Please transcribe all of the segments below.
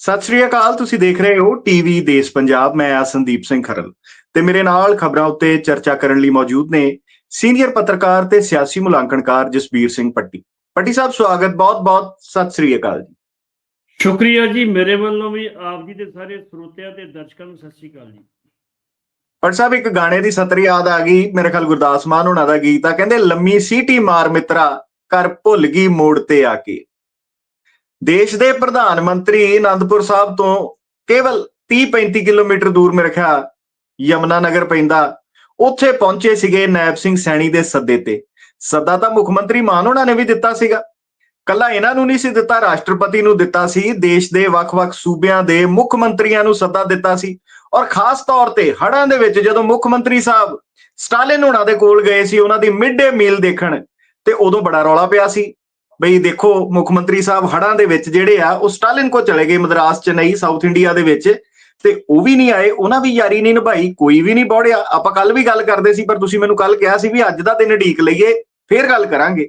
ਸਤਿ ਸ੍ਰੀ ਅਕਾਲ ਤੁਸੀਂ ਦੇਖ ਰਹੇ ਹੋ ਟੀਵੀ ਦੇਸ਼ ਪੰਜਾਬ ਮੈਂ ਆ ਸੰਦੀਪ ਸਿੰਘ ਖਰਲ। ਤੇ ਮੇਰੇ ਨਾਲ ਖਬਰਾਂ ਉੱਤੇ ਚਰਚਾ ਕਰਨ ਲਈ ਮੌਜੂਦ ਨੇ ਸੀਨੀਅਰ ਪੱਤਰਕਾਰ ਤੇ ਸਿਆਸੀ ਮੁਲਾਂਕਣਕਾਰ ਜਸਬੀਰ ਸਿੰਘ ਪੱਟੀ। ਪੱਟੀ ਸਾਹਿਬ ਸਵਾਗਤ ਬਹੁਤ-ਬਹੁਤ ਸਤਿ ਸ੍ਰੀ ਅਕਾਲ ਜੀ। ਸ਼ੁਕਰੀਆ ਜੀ ਮੇਰੇ ਵੱਲੋਂ ਵੀ ਆਪ ਜੀ ਦੇ ਸਾਰੇ ਸਰੋਤਿਆਂ ਤੇ ਦਰਸ਼ਕਾਂ ਨੂੰ ਸਤਿ ਸ਼੍ਰੀ ਅਕਾਲ ਜੀ। ਪੱਟ ਸਾਹਿਬ ਇੱਕ ਗਾਣੇ ਦੀ ਸਤਰੀ ਯਾਦ ਆ ਗਈ ਮੇਰੇ ਖਿਆਲ ਗੁਰਦਾਸ ਮਾਨ ਹੋਣਾ ਦਾ ਗੀਤ ਆ ਕਹਿੰਦੇ ਲੰਮੀ ਸੀਟੀ ਮਾਰ ਮਿੱਤਰਾ ਕਰ ਭੁੱਲ ਗਈ ਮੋੜ ਤੇ ਆ ਕੇ। ਦੇਸ਼ ਦੇ ਪ੍ਰਧਾਨ ਮੰਤਰੀ ਆਨੰਦਪੁਰ ਸਾਹਿਬ ਤੋਂ ਕੇਵਲ 30-35 ਕਿਲੋਮੀਟਰ ਦੂਰ ਮੇਰੇ ਖਿਆਲ ਯਮਨਾ ਨਗਰ ਪੈਂਦਾ। ਉੱਥੇ ਪਹੁੰਚੇ ਸੀਗੇ ਨੈਬ ਸਿੰਘ ਸੈਣੀ ਦੇ ਸੱਦੇ ਤੇ। ਸੱਦਾ ਤਾਂ ਮੁੱਖ ਮੰਤਰੀ ਮਾਨ ਉਹਨਾਂ ਨੇ ਵੀ ਦਿੱਤਾ ਸੀਗਾ। ਕੱਲਾ ਇਹਨਾਂ ਨੂੰ ਨਹੀਂ ਸੀ ਦਿੱਤਾ, ਰਾਸ਼ਟਰਪਤੀ ਨੂੰ ਦਿੱਤਾ ਸੀ। ਦੇਸ਼ ਦੇ ਵੱਖ-ਵੱਖ ਸੂਬਿਆਂ ਦੇ ਮੁੱਖ ਮੰਤਰੀਆਂ ਨੂੰ ਸੱਦਾ ਦਿੱਤਾ ਸੀ। ਔਰ ਖਾਸ ਤੌਰ ਤੇ ਹੜ੍ਹਾਂ ਦੇ ਵਿੱਚ ਜਦੋਂ ਮੁੱਖ ਮੰਤਰੀ ਸਾਹਿਬ ਸਟਾਲਿਨ ਹੋਣਾ ਦੇ ਕੋਲ ਗਏ ਸੀ, ਉਹਨਾਂ ਦੀ ਮਿਡ ਡੇ ਮੀਲ ਦੇਖਣ, ਤੇ ਉਦੋਂ ਬੜਾ ਰੌਲਾ ਪਿਆ ਸੀ। ਬਈ ਦੇਖੋ, ਮੁੱਖ ਮੰਤਰੀ ਸਾਹਿਬ ਹੜ੍ਹਾਂ ਦੇ ਵਿੱਚ ਜਿਹੜੇ ਆ, ਉਹ ਸਟਾਲਿਨ ਕੋ ਚਲੇ ਗਏ, ਮਦਰਾਸ, ਚੇਨਈ, ਸਾਊਥ ਇੰਡੀਆ ਦੇ ਵਿੱਚ। ਤੇ ਉਹ ਵੀ ਨਹੀਂ ਆਏ, ਉਹਨਾਂ ਵੀ ਯਾਰੀ ਨਹੀਂ ਨਿਭਾਈ, ਕੋਈ ਵੀ ਨਹੀਂ ਬੋੜਿਆ। ਆਪਾਂ ਕੱਲ ਵੀ ਗੱਲ ਕਰਦੇ ਸੀ, ਪਰ ਤੁਸੀਂ ਮੈਨੂੰ ਕੱਲ ਕਿਹਾ ਸੀ ਵੀ ਅੱਜ ਦਾ ਦਿਨ ਢੀਕ ਲਈਏ, ਫੇਰ ਗੱਲ ਕਰਾਂਗੇ।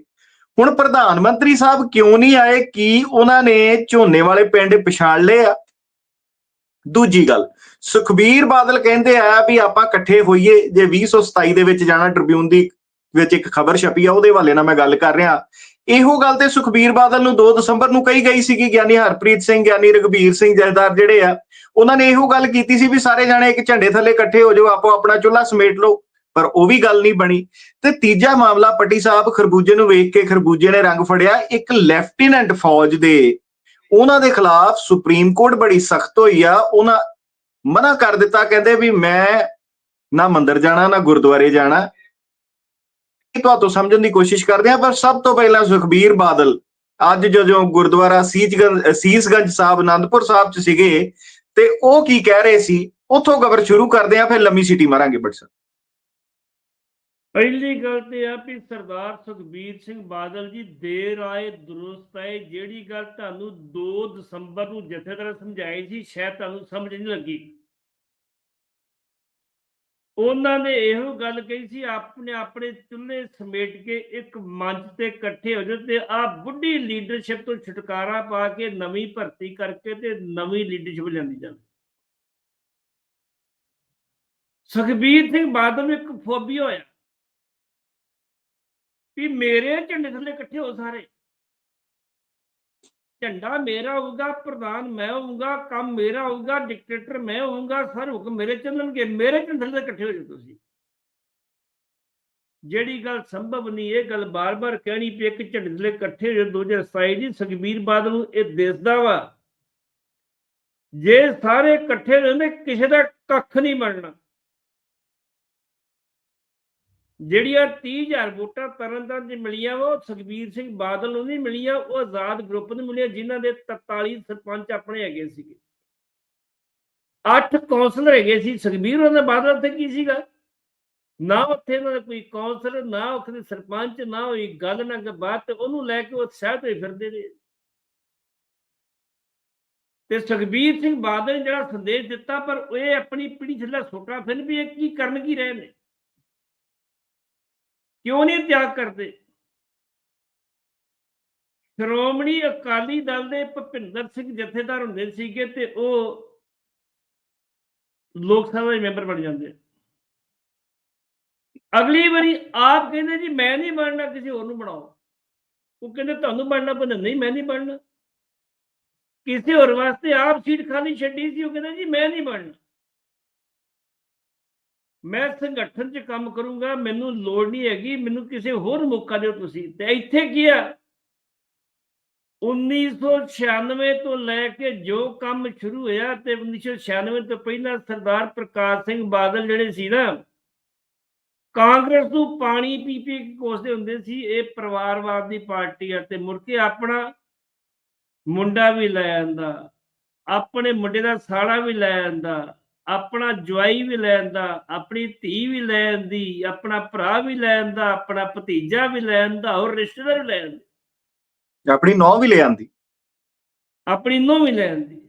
ਹੁਣ ਪ੍ਰਧਾਨ ਮੰਤਰੀ ਸਾਹਿਬ ਕਿਉਂ ਨਹੀਂ ਆਏ, ਕੀ ਉਹਨਾਂ ਨੇ ਝੋਨੇ ਵਾਲੇ ਪਿੰਡ ਪਛਾਣ ਲਏ ਆ? ਦੂਜੀ ਗੱਲ, ਸੁਖਬੀਰ ਬਾਦਲ ਕਹਿੰਦੇ ਆ ਵੀ ਆਪਾਂ ਇਕੱਠੇ ਹੋਈਏ, ਜੇ 2027 ਦੇ ਵਿੱਚ ਜਾਣਾ, ਟ੍ਰਿਬਿਊਨ ਦੀ ਵਿੱਚ ਇੱਕ ਖਬਰ ਛਪੀ ਆ, ਉਹਦੇ ਹਵਾਲੇ ਨਾਲ ਮੈਂ ਗੱਲ ਕਰ ਰਿਹਾ। ਇਹੋ ਗੱਲ ਤੇ ਸੁਖਬੀਰ ਬਾਦਲ ਨੂੰ 2 ਦਸੰਬਰ ਨੂੰ ਕਹੀ ਗਈ ਸੀਗੀ, ਗਿਆਨੀ ਹਰਪ੍ਰੀਤ ਸਿੰਘ, ਗਿਆਨੀ ਰਗਵੀਰ ਸਿੰਘ ਜੈਦਾਰ ਜਿਹੜੇ ਆ, ਉਹਨਾਂ ਨੇ ਇਹੋ ਗੱਲ ਕੀਤੀ ਸੀ ਵੀ ਸਾਰੇ ਜਾਣੇ ਇੱਕ ਝੰਡੇ ਥੱਲੇ ਇਕੱਠੇ ਹੋ ਜਾਓ, ਆਪੋ ਆਪਣਾ ਚੁੱਲ੍ਹਾ ਸਮੇਟ ਲਓ, ਪਰ ਉਹ ਵੀ ਗੱਲ ਨਹੀਂ ਬਣੀ। ਤੇ ਤੀਜਾ ਮਾਮਲਾ, ਪੱਟੀ ਸਾਹਿਬ ਖਰਬੂਜੇ ਨੂੰ ਵੇਖ ਕੇ ਖਰਬੂਜੇ ਨੇ ਰੰਗ ਫੜਿਆ, ਇੱਕ ਲੈਫਟੀਨੈਂਟ ਫੌਜ ਦੇ। ਉਹਨਾਂ ਦੇ ਖਿਲਾਫ ਸੁਪਰੀਮ ਕੋਰਟ ਬੜੀ ਸਖਤ ਹੋਈ ਆ, ਉਹਨਾਂ ਮਨਾ ਕਰ ਦਿੱਤਾ, ਕਹਿੰਦੇ ਵੀ ਮੈਂ ਨਾ ਮੰਦਰ ਜਾਣਾ, ਨਾ ਗੁਰਦੁਆਰੇ ਜਾਣਾ ਤੁਹਾਨੂੰ ਸਮਝਣ ਦੀ ਕੋਸ਼ਿਸ਼ ਕਰਦੇ ਹਾਂ, ਪਰ ਸਭ ਤੋਂ ਪਹਿਲਾਂ ਸੁਖਬੀਰ ਬਾਦਲ ਅੱਜ ਜਦੋਂ ਗੁਰਦੁਆਰਾ ਸੀਚਗੰਜ ਸੀਸਗੰਜ ਸਾਹਿਬ ਆਨੰਦਪੁਰ ਸਾਹਿਬ ਚ ਸੀਗੇ ਤੇ ਉਹ ਕੀ ਕਹਿ ਰਹੇ ਸੀ, ਉੱਥੋਂ ਖਬਰ ਸ਼ੁਰੂ ਕਰਦੇ ਆ ਫਿਰ ਲੰਮੀ ਸਿਟੀ ਮਾਰਾਂਗੇ ਬਟ ਪਹਿਲੀ ਗੱਲ ਤੇ ਆ ਵੀ ਸਰਦਾਰ ਸੁਖਬੀਰ ਸਿੰਘ ਬਾਦਲ ਜੀ, ਦੇਰ ਆਏ, ਦਰੁਸਤ ਆਏ, ਜਿਹੜੀ ਗੱਲ ਤੁਹਾਨੂੰ 2 ਦਸੰਬਰ ਨੂੰ ਜਥੇਦਾਰ ਸਮਝਾਈ ਸੀ, ਸ਼ਾਇਦ ਤੁਹਾਨੂੰ ਸਮਝ ਨਹੀਂ ਲੱਗੀ। ਉਹਨਾਂ ਨੇ ਇਹੋ ਗੱਲ ਕਹੀ ਸੀ, ਆਪਣੇ ਆਪਣੇ ਚੁੱਲ੍ਹੇ ਸਮੇਟ ਕੇ ਇੱਕ ਮੰਚ ਤੇ ਇਕੱਠੇ ਹੋ ਜਾਓ ਤੇ ਆ ਬੁੱਢੀ ਲੀਡਰਸ਼ਿਪ ਤੋਂ ਛੁਟਕਾਰਾ ਪਾ ਕੇ ਨਵੀਂ ਭਰਤੀ ਕਰਕੇ ਤੇ ਨਵੀਂ ਲੀਡਰਸ਼ਿਪ ਲਿਆਂਦੀ ਜਾਵੇ। ਸੁਖਬੀਰ ਸਿੰਘ ਬਾਦਲ ਇੱਕ ਫੋਬੀਆ ਹੋਇਆ ਵੀ ਮੇਰੇ ਝੰਡੇ ਥੱਲੇ ਇਕੱਠੇ ਹੋ ਸਾਰੇ। ਝੰਡਾ ਮੇਰਾ ਹੋਊਗਾ, ਪ੍ਰਧਾਨ ਮੈਂ ਹੋਊਗਾ, ਕੰਮ ਮੇਰਾ ਹੋਊਗਾ ਡਿਕਟੇਟਰ ਮੈਂ ਹੋਊਗਾ, ਸਰ ਹੁਕਮ ਮੇਰੇ ਚੱਲਣਗੇ, ਮੇਰੇ ਝੰਡੇ ਥੱਲੇ ਇਕੱਠੇ ਹੋ ਜਾਓ ਤੁਸੀਂ। ਜਿਹੜੀ ਗੱਲ ਸੰਭਵ ਨਹੀਂ, ਇਹ ਗੱਲ ਬਾਰ-ਬਾਰ ਕਹਿਣੀ ਪਈ, ਇੱਕ ਝੰਡੇ ਥੱਲੇ ਇਕੱਠੇ ਹੋ ਜਾਓ 2027 ਦੀ ਸੁਖਬੀਰ ਬਾਦਲ ਨੂੰ ਇਹ ਦਿਸਦਾ ਵਾ। ਜੇ ਸਾਰੇ ਇਕੱਠੇ ਰਹਿੰਦੇ ਕਿਸੇ ਦਾ ਕੱਖ ਨਹੀਂ ਬਣਨਾ। ਜਿਹੜੀਆਂ 30000 ਵੋਟਾਂ ਤਰਨਤਾਰਨ ਚ ਮਿਲੀਆਂ ਵਾ, ਉਹ ਸੁਖਬੀਰ ਸਿੰਘ ਬਾਦਲ ਨੂੰ ਨਹੀਂ ਮਿਲੀਆਂ, ਉਹ ਆਜ਼ਾਦ ਗਰੁੱਪ ਨੂੰ ਮਿਲੀਆਂ, ਜਿਨ੍ਹਾਂ ਦੇ 43 ਸਰਪੰਚ ਆਪਣੇ ਹੈਗੇ ਸੀਗੇ। 8 ਕੌਂਸਲਰ ਹੈਗੇ ਸੀ, ਸੁਖਬੀਰ ਉਹਨਾਂ ਬਾਦਲ ਤੇ ਕੀ ਸੀਗਾ? ਨਾ ਉੱਥੇ ਉਹਨਾਂ ਦਾ ਕੋਈ ਕੌਂਸਲਰ, ਨਾ ਉੱਥੇ ਸਰਪੰਚ, ਨਾ ਹੋਈ ਗੱਲ, ਨਾ ਕੋਈ ਬਾਤ ਉਹਨੂੰ ਲੈ ਕੇ ਉਹ ਉਤਸ਼ਾਹਿਤ ਹੋਏ ਫਿਰਦੇ ਨੇ ਤੇ ਸੁਖਬੀਰ ਸਿੰਘ ਬਾਦਲ ਨੇ ਜਿਹੜਾ ਸੰਦੇਸ਼ ਦਿੱਤਾ, ਪਰ ਇਹ ਆਪਣੀ ਪੀੜੀ ਥੱਲੇ ਸੁੱਟਾ, ਫਿਰ ਵੀ ਇਹ ਕੀ ਕਰਨ ਕੀ ਰਹੇ ਨੇ? ਕਿਉਂ ਨਹੀਂ ਤਿਆਗ ਕਰਦੇ? ਸ਼੍ਰੋਮਣੀ ਅਕਾਲੀ ਦਲ ਦੇ ਭਪਿੰਦਰ ਸਿੰਘ ਜਥੇਦਾਰ ਹੁੰਦੇ ਸੀਗੇ ਤੇ ਉਹ ਲੋਕ ਸਭਾ ਦੇ ਮੈਂਬਰ ਬਣ ਜਾਂਦੇ ਅਗਲੀ ਵਾਰੀ ਆਪ ਕਹਿੰਦੇ ਜੀ, ਮੈਂ ਨਹੀਂ ਬਣਨਾ, ਕਿਸੇ ਹੋਰ ਨੂੰ ਬਣਾਓ। ਉਹ ਕਹਿੰਦੇ, ਤੁਹਾਨੂੰ ਬਣਨਾ ਪੈਂਦਾ ਨਹੀਂ, ਮੈਂ ਨਹੀਂ ਬਣਨਾ। ਕਿਸੇ ਹੋਰ ਵਾਸਤੇ ਆਪ ਸੀਟ ਖਾਲੀ ਛੱਡੀ ਸੀ, ਉਹ ਕਹਿੰਦਾ ਜੀ, ਮੈਂ ਨਹੀਂ ਬਣਨਾ। ਮੈਂ ਸੰਗਠਨ 'ਚ ਕੰਮ ਕਰੂੰਗਾ, ਮੈਨੂੰ ਲੋੜ ਨਹੀਂ ਹੈਗੀ, ਮੈਨੂੰ ਕਿਸੇ ਹੋਰ ਮੌਕਾ ਦਿਓ ਤੁਸੀਂ। ਤੇ ਇੱਥੇ ਕੀ ਆ? 1996 ਤੋਂ ਲੈ ਕੇ ਜੋ ਕੰਮ ਸ਼ੁਰੂ ਹੋਇਆ ਤੇ 1996 ਤੋਂ ਪਹਿਲਾਂ ਸਰਦਾਰ ਪ੍ਰਕਾਸ਼ ਸਿੰਘ ਬਾਦਲ ਜਿਹੜੇ ਸੀ ਨਾ, ਕਾਂਗਰਸ ਨੂੰ ਪਾਣੀ ਪੀ ਪੀ ਕੇ ਕੋਸਦੇ ਹੁੰਦੇ ਸੀ, ਇਹ ਪਰਿਵਾਰਵਾਦ ਦੀ ਪਾਰਟੀ ਆ ਤੇ ਮੁੜ ਕੇ ਆਪਣਾ ਮੁੰਡਾ ਵੀ ਲੈ ਆਂਦਾ, ਆਪਣੇ ਮੁੰਡੇ ਦਾ ਸਾਲਾ ਵੀ ਲੈ ਆਂਦਾ। ਆਪਣਾ ਜਵਾਈ ਵੀ ਲੈ ਆਂਦਾ ਆਪਣੀ ਧੀ ਵੀ ਲੈ ਆਂਦੀ ਆਪਣਾ ਭਰਾ ਵੀ ਲੈ ਆਂਦਾ ਆਪਣਾ ਭਤੀਜਾ ਵੀ ਲੈ ਆਂਦਾ ਹੋਰ ਰਿਸ਼ਤੇਦਾਰ ਵੀ ਲੈ ਆਂਦੇ ਆਪਣੀ ਨੌ ਵੀ ਲੈ ਆਂਦੀ। ਆਪਣੀ ਨੂੰਹ ਵੀ ਲੈ ਆਂਦੀ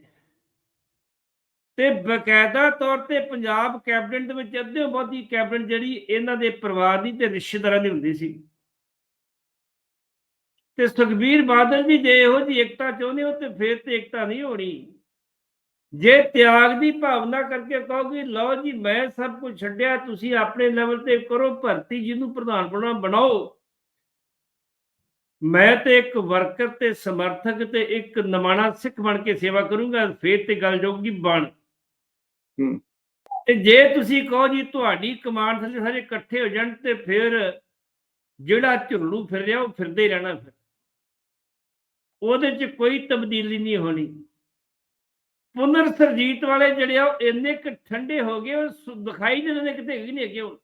ਤੇ ਬਕਾਇਦਾ ਤੌਰ ਤੇ ਪੰਜਾਬ ਕੈਬਨਿਟ ਦੇ ਵਿੱਚ ਅੱਧੇ ਬਹੁਤੀ ਕੈਬਨਿਟ ਜਿਹੜੀ ਇਹਨਾਂ ਦੇ ਪਰਿਵਾਰ ਦੀ ਤੇ ਰਿਸ਼ਤੇਦਾਰਾਂ ਦੀ ਹੁੰਦੀ ਸੀ। ਤੇ ਸੁਖਬੀਰ ਬਾਦਲ ਜੀ ਜੇ ਇਹੋ ਜੀ ਏਕਤਾ ਚਾਹੁੰਦੇ ਹੋ ਤੇ ਫੇਰ ਤੇ ਏਕਤਾ ਨਹੀਂ ਹੋਣੀ। ਜੇ ਤਿਆਗ ਦੀ ਭਾਵਨਾ ਕਰਕੇ ਕਹੋਗੇ ਲਓ ਜੀ ਮੈਂ ਸਭ ਕੁਝ ਛੱਡਿਆ ਤੁਸੀਂ ਆਪਣੇ ਲੈਵਲ ਤੇ ਕਰੋ ਭਰਤੀ ਜਿਹਨੂੰ ਪ੍ਰਧਾਨ ਬਣਾ ਬਣਾਓ। ਮੈਂ ਤੇ ਇੱਕ ਵਰਕਰ ਤੇ ਸਮਰਥਕ ਤੇ ਇੱਕ ਨਮਾਣਾ ਸਿੱਖ ਬਣ ਕੇ ਸੇਵਾ ਕਰੂੰਗਾ ਫੇਰ ਤੇ ਗੱਲ ਜਾਊਗੀ ਬਣ। ਤੇ ਜੇ ਤੁਸੀਂ ਕਹੋ ਜੀ ਤੁਹਾਡੀ ਕਮਾਂਡ ਥੱਲੇ ਸਾਰੇ ਇਕੱਠੇ ਹੋ ਜਾਣ ਤੇ ਫਿਰ ਜਿਹੜਾ ਝੁੱਲੂ ਫਿਰ ਰਿਹਾ ਉਹ ਫਿਰਦੇ ਰਹਿਣਾ ਫਿਰ। ਉਹਦੇ 'ਚ ਕੋਈ ਤਬਦੀਲੀ ਨਹੀਂ ਹੋਣੀ। ਪੁਨਰ ਸਰਜੀਤ ਵਾਲੇ ਜਿਹੜੇ ਆ, ਉਹ ਇੰਨੇ ਕੁ ਠੰਡੇ ਹੋ ਗਏ, ਉਹ ਦਿਖਾਈ ਨਹੀਂ ਦਿੰਦੇ, ਕਿਤੇ ਵੀ ਨਹੀਂ ਹੈਗੇ ਹੁਣ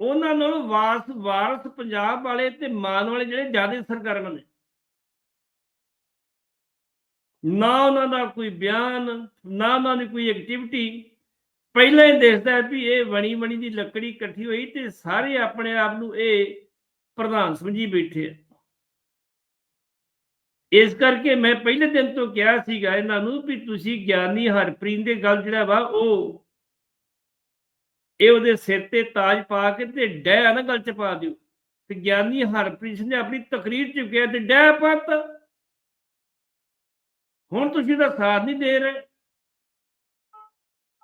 ਉਹਨਾਂ ਨਾਲ ਵਾਰਸ ਵਾਰਸ ਪੰਜਾਬ ਵਾਲੇ ਤੇ ਮਾਨ ਵਾਲੇ ਜਿਹੜੇ ਜ਼ਿਆਦਾ ਸਰਗਰਮ ਨੇ। ਨਾ ਉਹਨਾਂ ਦਾ ਕੋਈ ਬਿਆਨ, ਨਾ ਉਹਨਾਂ ਦੀ ਕੋਈ ਐਕਟੀਵਿਟੀ ਪਹਿਲਾਂ ਹੀ ਦੇਖਦਾ ਵੀ ਇਹ ਬਣੀ ਬਣੀ ਦੀ ਲੱਕੜੀ ਇਕੱਠੀ ਹੋਈ ਤੇ ਸਾਰੇ ਆਪਣੇ ਆਪ ਨੂੰ ਇਹ ਪ੍ਰਧਾਨ ਸਮਝੀ ਬੈਠੇ ਆ। ਇਸ ਕਰਕੇ ਮੈਂ ਪਹਿਲੇ ਦਿਨ ਤੋਂ ਕਿਹਾ ਸੀਗਾ ਇਹਨਾਂ ਨੂੰ ਵੀ ਤੁਸੀਂ ਗਿਆਨੀ ਹਰਪ੍ਰੀਤ ਦੇ ਗੱਲ ਜਿਹੜਾ ਵਾ ਉਹ ਇਹ ਉਹਦੇ ਸਿਰ ਤੇ ਤਾਜ ਪਾ ਕੇ ਤੇ ਡੈ ਨਾ ਗੱਲ ਚ ਪਾ ਦਿਓ। ਤੇ ਗਿਆਨੀ ਹਰਪ੍ਰੀਤ ਨੇ ਆਪਣੀ ਤਕਰੀਰ ਚ ਕਿਹਾ ਤੇ ਡੈ ਪਾਤਾ। ਹੁਣ ਤੁਸੀਂ ਦਾ ਸਾਥ ਨਹੀਂ ਦੇ ਰਹੇ।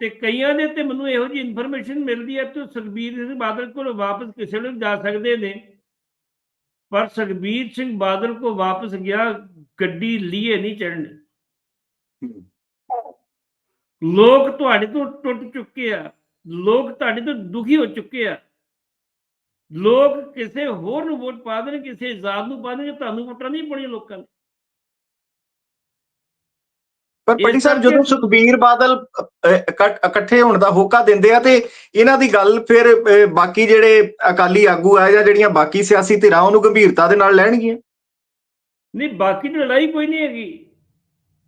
ਤੇ ਕਈਆਂ ਦੇ ਤੇ ਮੈਨੂੰ ਇਹੋ ਜੀ ਇਨਫੋਰਮੇਸ਼ਨ ਮਿਲਦੀ ਹੈ ਕਿ ਸੁਖਬੀਰ ਸਿੰਘ ਬਾਦਲ ਕੋਲ ਵਾਪਸ ਕਿਸੇ ਨੂੰ ਜਾ ਸਕਦੇ ਨੇ। ਪਰ ਸੁਖਬੀਰ ਸਿੰਘ ਬਾਦਲ ਕੋ ਵਾਪਸ ਗਿਆ, ਗੱਡੀ ਲੀਏ ਨਹੀਂ ਚੜਨੇ ਲੋਕ ਤੁਹਾਡੇ ਤੋਂ ਟੁੱਟ ਚੁੱਕੇ ਆ। ਲੋਕ ਤੁਹਾਡੇ ਤੋਂ ਦੁਖੀ ਹੋ ਚੁੱਕੇ ਆ। ਲੋਕ ਕਿਸੇ ਹੋਰ ਨੂੰ ਵੋਟ ਪਾ ਦੇਣ, ਕਿਸੇ ਆਜ਼ਾਦ ਨੂੰ ਪਾ ਦੇਣ, ਤੁਹਾਨੂੰ ਵੋਟਾਂ ਨਹੀਂ ਪਾਉਣੀਆਂ ਲੋਕਾਂ ਨੇ। ਪਰ ਪੱਟੀ ਸਾਹਿਬ ਜਦੋਂ ਸੁਖਬੀਰ ਬਾਦਲ ਇਕੱਠ- ਹੋਣ ਦਾ ਹੋਕਾ ਦਿੰਦੇ ਆ ਤੇ ਇਹਨਾਂ ਦੀ ਗੱਲ ਫਿਰ ਬਾਕੀ ਜਿਹੜੇ ਅਕਾਲੀ ਆਗੂ ਆ ਜਾਂ ਜਿਹੜੀਆਂ ਬਾਕੀ ਸਿਆਸੀ ਧਿਰਾਂ ਉਹਨੂੰ ਗੰਭੀਰਤਾ ਦੇ ਨਾਲ ਲੈਣਗੀਆਂ? ਨਹੀਂ ਬਾਕੀ ਦੀ ਲੜਾਈ ਕੋਈ ਨਹੀਂ ਹੈਗੀ।